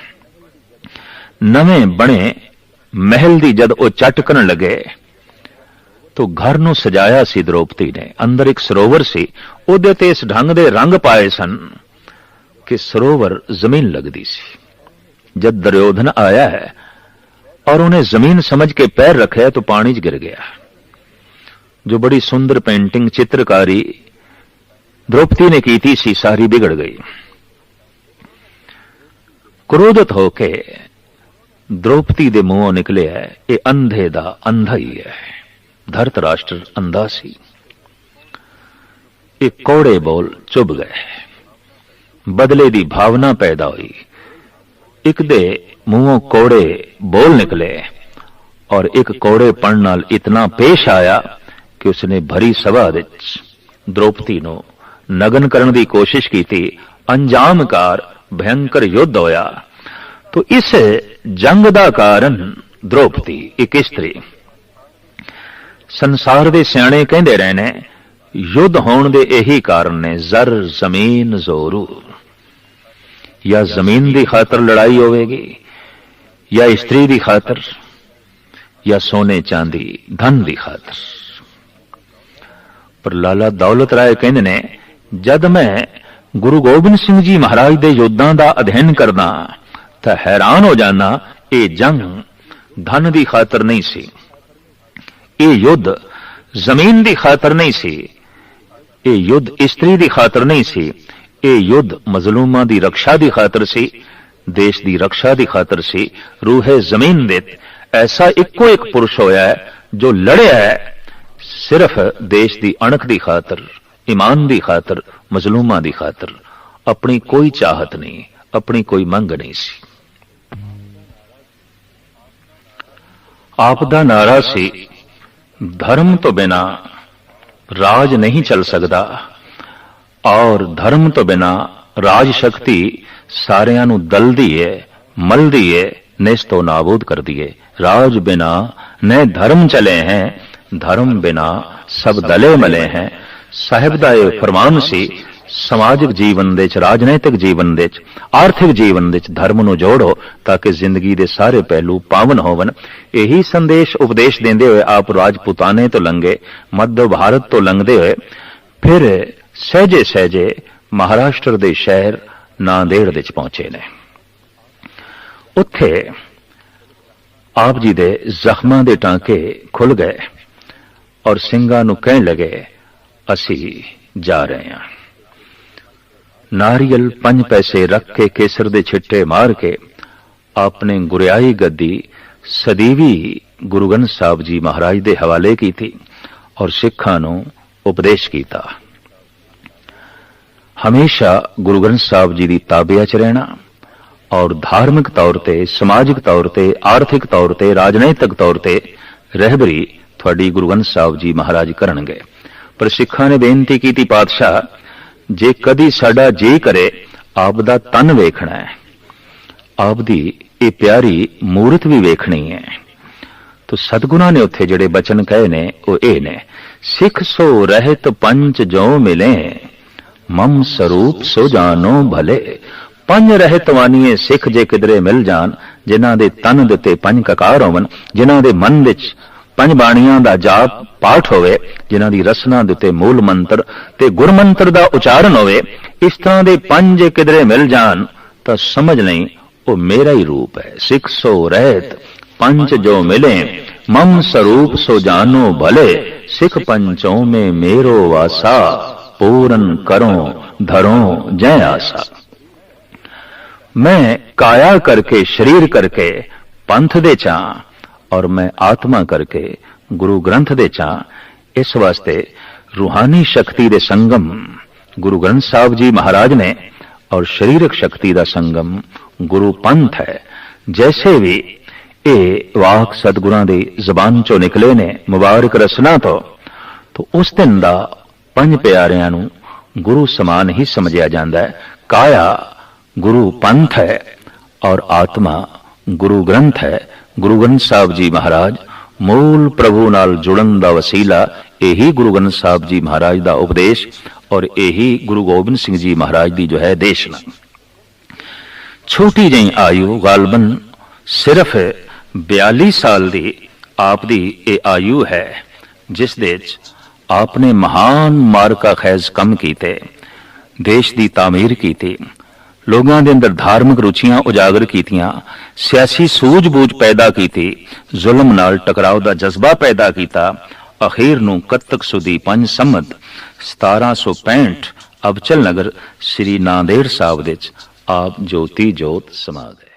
ਨਵੇਂ ਬਣੇ ਮਹਿਲ ਦੀ ਜਦ ਉਹ ਚੱਟ ਕਰਨ ਲੱਗੇ ਤੋ ਘਰ ਨੂੰ ਸਜਾਇਆ ਸੀ ਦ੍ਰੋਪਦੀ ਨੇ ਅੰਦਰ ਇੱਕ ਸਰੋਵਰ ਸੀ ਉਹਦੇ ਤੇ ਇਸ ਢੰਗ ਦੇ ਰੰਗ ਪਾਏ ਸਨ ਕਿ ਸਰੋਵਰ ਜ਼ਮੀਨ ਲੱਗਦੀ ਸੀ ਜਦ ਦਰਯੋਧਨ ਆਇਆ ਹੈ और उन्हें जमीन समझ के पैर रखे तो पानी च गिर गया जो बड़ी सुंदर पेंटिंग चित्रकारी द्रौपदी ने की थी सी सारी बिगड़ गई क्रोधित होके द्रौपदी ਦੇ ਮੂੰਹੋਂ ਨਿਕਲਿਆ ਇਹ ਅੰਧੇ ਦਾ ਅੰਧਾ ਹੀ ਹੈ ਧਰਤ ਰਾਸ਼ਟਰ ਅੰਦਾ ਸੀ ਇਹ ਕੋੜੇ ਬੋਲ ਚੁੱਭ ਗਏ। ਬਦਲੇ ਦੀ ਭਾਵਨਾ ਪੈਦਾ ਹੋਈ। ਇੱਕ ਦੇ ਮੂੰਹੋਂ ਕੋੜੇ ਬੋਲ ਨਿਕਲੇ ਔਰ ਇੱਕ ਕੋੜੇ ਪਣ ਨਾਲ ਇਤਨਾ ਪੇਸ਼ ਆਇਆ ਕਿ ਉਸਨੇ ਭਰੀ ਸਭਾ ਵਿੱਚ ਦ੍ਰੋਪਦੀ ਨੂੰ ਨਗਨ ਕਰਨ ਦੀ ਕੋਸ਼ਿਸ਼ ਕੀਤੀ। ਅੰਜਾਮਕਾਰ ਭਯੰਕਰ ਯੁੱਧ ਹੋਇਆ। ਤੋ ਇਸ ਜੰਗ ਦਾ ਕਾਰਨ ਦ੍ਰੋਪਦੀ, ਇੱਕ ਇਸਤਰੀ। ਸੰਸਾਰ ਦੇ ਸਿਆਣੇ ਕਹਿੰਦੇ ਰਹੇ ਨੇ ਯੁੱਧ ਹੋਣ ਦੇ ਇਹੀ ਕਾਰਨ ਨੇ ਜ਼ਰ, ਜ਼ਮੀਨ, ਜ਼ੋਰੂ। ਜਾਂ ਜ਼ਮੀਨ ਦੀ ਖਾਤਰ ਲੜਾਈ ਹੋਵੇਗੀ, ਜਾਂ ਇਸਤਰੀ ਦੀ ਖਾਤਰ, ਜਾਂ ਸੋਨੇ ਚਾਂਦੀ, ਧਨ ਦੀ ਖਾਤਰ। ਪਰ ਲਾਲਾ ਦੌਲਤ ਰਾਏ ਕਹਿੰਦੇ ਨੇ, ਜਦ ਮੈਂ ਗੁਰੂ ਗੋਬਿੰਦ ਸਿੰਘ ਜੀ ਮਹਾਰਾਜ ਦੇ ਯੋਧਾਂ ਦਾ ਅਧਿਐਨ ਕਰਦਾ ਤਾਂ ਹੈਰਾਨ ਹੋ ਜਾਣਾ ਇਹ ਜੰਗ ਧਨ ਦੀ ਖਾਤਰ ਨਹੀਂ ਸੀ। ਇਹ ਯੁੱਧ ਜ਼ਮੀਨ ਦੀ ਖਾਤਰ ਨਹੀਂ ਸੀ। ਇਹ ਯੁੱਧ ਇਸਤਰੀ ਦੀ ਖਾਤਰ ਨਹੀਂ ਸੀ। ਇਹ ਯੁੱਧ ਮਜ਼ਲੂਮਾਂ ਦੀ ਰੱਖਿਆ ਦੀ ਖਾਤਰ ਸੀ। ਦੇਸ਼ ਦੀ ਰੱਖਿਆ ਦੀ ਖਾਤਰ ਸੀ। ਰੂਹੇ ਜ਼ਮੀਨ ਦੇ ਐਸਾ ਇੱਕੋ ਇੱਕ ਪੁਰਸ਼ ਹੋਇਆ ਹੈ ਜੋ ਲੜਿਆ ਹੈ ਸਿਰਫ ਦੇਸ਼ ਦੀ ਅਣਖ ਦੀ ਖਾਤਰ ਇਮਾਨ ਦੀ ਖਾਤਰ, ਮਜ਼ਲੂਮਾਂ ਦੀ ਖਾਤਰ। ਆਪਣੀ ਕੋਈ ਚਾਹਤ ਨਹੀਂ, ਆਪਣੀ ਕੋਈ ਮੰਗ ਨਹੀਂ ਸੀ। ਆਪ ਦਾ ਨਾਰਾ ਸੀ ਧਰਮ ਤੋਂ ਬਿਨਾ ਰਾਜ ਨਹੀਂ ਚੱਲ ਸਕਦਾ ਔਰ ਧਰਮ ਤੋਂ ਬਿਨਾ ਰਾਜ ਸ਼ਕਤੀ ਸਾਰਿਆਂ ਨੂੰ ਦਲਦੀ ਹੈ ਮਲਦੀ ਹੈ ਨਿਸਤੋ ਨਾਬੂਦ ਕਰਦੀ ਹੈ ਰਾਜ ਬਿਨਾ ਨੇ ਧਰਮ ਚਲੇ ਹੈ, ਧਰਮ ਬਿਨਾ ਸਭ ਦਲੇ ਮਲੇ ਹੈ। ਸਾਹਿਬ ਦਾ ਇਹ ਫਰਮਾਨ ਸੀ ਸਮਾਜਿਕ ਜੀਵਨ ਦੇ ਚ, ਰਾਜਨੀਤਿਕ ਜੀਵਨ ਦੇ ਚ, ਆਰਥਿਕ ਜੀਵਨ ਦੇ ਚ ਧਰਮ ਨੂੰ ਜੋੜੋ ਤਾਂ ਕਿ ਜ਼ਿੰਦਗੀ ਦੇ ਸਾਰੇ ਪਹਿਲੂ ਪਾਵਨ ਹੋਵਨ। ਇਹੀ ਸੰਦੇਸ਼ ਉਪਦੇਸ਼ ਦਿੰਦੇ ਹੋਏ ਆਪ ਰਾਜਪੂਤਾਨੇ ਤੋਂ ਲੰਘੇ, ਮੱਧ ਭਾਰਤ ਤੋਂ ਲੰਘਦੇ ਹੋਏ। ਫਿਰ ਸਹਜੇ ਸਹਜੇ ਮਹਾਰਾਸ਼ਟਰ ਦੇ ਸ਼ਹਿਰ ਨਾਂਦੇੜ ਵਿੱਚ ਪਹੁੰਚੇ ਨੇ। ਉੱਥੇ ਆਪ ਜੀ ਦੇ ਜ਼ਖਮਾਂ ਦੇ ਟਾਂਕੇ ਖੁੱਲ ਗਏ ਔਰ ਸਿੰਘਾਂ ਨੂੰ ਕਹਿਣ ਲਗੇ, ਅਸੀਂ ਜਾ ਰਹੇ ਹਾਂ। ਨਾਰੀਅਲ ਪੰਜ ਪੈਸੇ ਰੱਖ ਕੇ ਕੇਸਰ ਦੇ ਛਿੱਟੇ ਮਾਰ ਕੇ ਆਪਣੇ ਗੁਰਿਆਈ ਗੱਦੀ ਸਦੀਵੀ ਗੁਰੂ ਗ੍ਰੰਥ ਸਾਹਿਬ ਜੀ ਮਹਾਰਾਜ ਦੇ ਹਵਾਲੇ ਕੀਤੀ ਔਰ ਸਿੱਖਾਂ ਨੂੰ ਉਪਦੇਸ਼ ਕੀਤਾ। ਹਮੇਸ਼ਾ ਗੁਰੂ ਗ੍ਰੰਥ ਸਾਹਿਬ ਜੀ ਦੀ ਤਾਬਿਆ ਚ ਰਹਿਣਾ ਔਰ ਧਾਰਮਿਕ ਤੌਰ ਤੇ, ਸਮਾਜਿਕ ਤੌਰ ਤੇ, ਆਰਥਿਕ ਤੌਰ ਤੇ, ਰਾਜਨੀਤਿਕ ਤੌਰ ਤੇ ਰਹਿਬਰੀ ਤੁਹਾਡੀ ਗੁਰੂ ਗ੍ਰੰਥ ਸਾਹਿਬ ਜੀ ਮਹਾਰਾਜ ਕਰਨਗੇ। ਪਰ ਸਿੱਖਾਂ ਨੇ ਬੇਨਤੀ ਕੀਤੀ ਪਾਤਸ਼ਾਹ ਜੇ ਕਦੀ ਸਾਡਾ ਜੀ ਕਰੇ, ਆਪ ਦਾ ਤਨ ਵੇਖਣਾ ਹੈ। ਆਪ ਦੀ ਇਹ ਪਿਆਰੀ ਮੂਰਤ ਵੀ ਵੇਖਣੀ ਹੈ। ਤੋ ਸਤਗੁਰਾਂ ਨੇ ਉੱਥੇ ਜਿਹੜੇ ਬਚਨ ਕਹੇ ਨੇ, ਉਹ ਇਹ ਨੇ, ਸਿੱਖ ਸੋ ਰਹਿਤ ਪੰਚ ਜੋ ਮਿਲੇ, ਮਮ ਸਰੂਪ ਸੋ ਜਾਣੋ ਭਲੇ। ਪੰਜ ਰਹਿਤਵਾਨੀਏ ਸਿੱਖ ਜੇ ਕਿਦਰੇ ਮਿਲ ਜਾਣ, ਜਿਨ੍ਹਾਂ ਦੇ ਤਨ ਦੇ ਉੱਤੇ ਪੰਜ ਕਕਾਰ ਹੋਵਨ ਜਿਨ੍ਹਾਂ ਦੇ ਮਨ ਵਿੱਚ ਪੰਜ ਬਾਣੀਆਂ ਦਾ ਜਾਪ ਪਾਠ ਹੋਵੇ, ਜਿਨ੍ਹਾਂ ਦੀ ਰਸਨਾ ਦੇ ਉੱਤੇ ਮੂਲ ਮੰਤਰ ਤੇ ਗੁਰਮੰਤਰ ਦਾ ਉਚਾਰਨ ਹੋਵੇ, ਇਸ ਤਰ੍ਹਾਂ ਦੇ ਪੰਜ ਕਿਦਰੇ ਮਿਲ ਜਾਣ, ਤਾਂ ਸਮਝ ਨਹੀਂ, ਉਹ ਮੇਰਾ ਹੀ ਰੂਪ ਹੈ। ਸਿੱਖ ਸੋ ਰਹਿਤ, ਪੰਜ ਜੋ ਮਿਲੇ, ਮਮ ਸਰੂਪ ਸੋ ਜਾਨੋ ਭਲੇ, ਸਿੱਖ ਪੰਚੋਂ ਮੇ ਮੇਰੋ ਵਾਸਾ ਪੂਰਨ ਕਰੋ, ਧਰੋ ਜੈ ਆਸਾ। ਮੈਂ ਕਾਇਆ ਕਰਕੇ, ਸਰੀਰ ਕਰਕੇ ਪੰਥ ਦੇ ਚਾਂ ਔਰ ਮੈਂ ਆਤਮਾ ਕਰਕੇ ਗੁਰੂ ਗ੍ਰੰਥ ਦੇ ਚਾਂ, ਇਸ ਵਾਸਤੇ ਰੂਹਾਨੀ ਸ਼ਕਤੀ ਦੇ ਸੰਗਮ ਗੁਰੂ ਗ੍ਰੰਥ ਸਾਹਿਬ ਜੀ ਮਹਾਰਾਜ ਨੇ ਔਰ ਸਰੀਰਕ ਸ਼ਕਤੀ ਦਾ ਸੰਗਮ ਗੁਰੂ ਪੰਥ ਹੈ। ਜੈਸੇ ਵੀ ਇਹ ਵਾਕ ਸਤਗੁਰਾਂ ਦੀ ਜ਼ਬਾਨ ਚੋਂ ਨਿਕਲੇ ਨੇ ਮੁਬਾਰਕ ਰਸਨਾ ਤੋਂ, ਤਾਂ ਉਸ ਦਿਨ ਦਾ ਪੰਜ ਪਿਆਰਿਆਂ ਨੂੰ ਗੁਰੂ ਸਮਾਨ ਹੀ ਸਮਝਿਆ ਜਾਂਦਾ ਹੈ। ਕਾਇਆ ਗੁਰੂ ਪੰਥ ਹੈ ਔਰ ਆਤਮਾ ਗੁਰੂ ਗ੍ਰੰਥ ਹੈ। ਗੁਰੂ ਗ੍ਰੰਥ ਸਾਹਿਬ ਜੀ ਮਹਾਰਾਜ, ਮੂਲ ਪ੍ਰਭੂ ਨਾਲ ਜੁੜਨ ਦਾ ਵਸੀਲਾ, ਇਹੀ ਗੁਰੂ ਗ੍ਰੰਥ ਸਾਹਿਬ ਜੀ ਮਹਾਰਾਜ ਦਾ ਉਪਦੇਸ਼ ਔਰ ਇਹੀ ਗੁਰੂ ਗੋਬਿੰਦ ਸਿੰਘ ਜੀ ਮਹਾਰਾਜ ਦੀ ਜੋ ਹੈ ਦੇਸ਼ਨਾ ਛੋਟੀ ਜਿਹੀ ਆਯੂ ਗਾਲਬਨ ਸਿਰਫ 42 ਸਾਲ ਦੀ ਆਪ ਦੀ ਇਹ ਆਯੂ ਹੈ, ਜਿਸ ਦੇ ਵਿੱਚ ਆਪ ਨੇ ਮਹਾਨ ਮਾਰਕਾ ਖੈਜ਼ ਕੰਮ ਕੀਤੇ, ਦੇਸ਼ ਦੀ ਤਾਮੀਰ ਕੀਤੀ ਲੋਕਾਂ ਦੇ ਅੰਦਰ ਧਾਰਮਿਕ ਰੁਚੀਆਂ ਉਜਾਗਰ ਕੀਤੀਆਂ, ਸਿਆਸੀ ਸੂਝ-ਬੂਝ ਪੈਦਾ ਕੀਤੀ, ਜ਼ੁਲਮ ਨਾਲ ਟਕਰਾਓ ਦਾ ਜਜ਼ਬਾ ਪੈਦਾ ਕੀਤਾ, ਅਖੀਰ ਨੂੰ ਕਤਕ ਸੁਦੀ ਪੰਜ ਸੰਮਤ 1765 ਅਬਚਲ ਨਗਰ ਸ੍ਰੀ ਨਾਂਦੇੜ ਸਾਹਿਬ ਵਿੱਚ ਆਪ ਜੋਤੀ ਜੋਤ ਸਮਾ ਗਏ।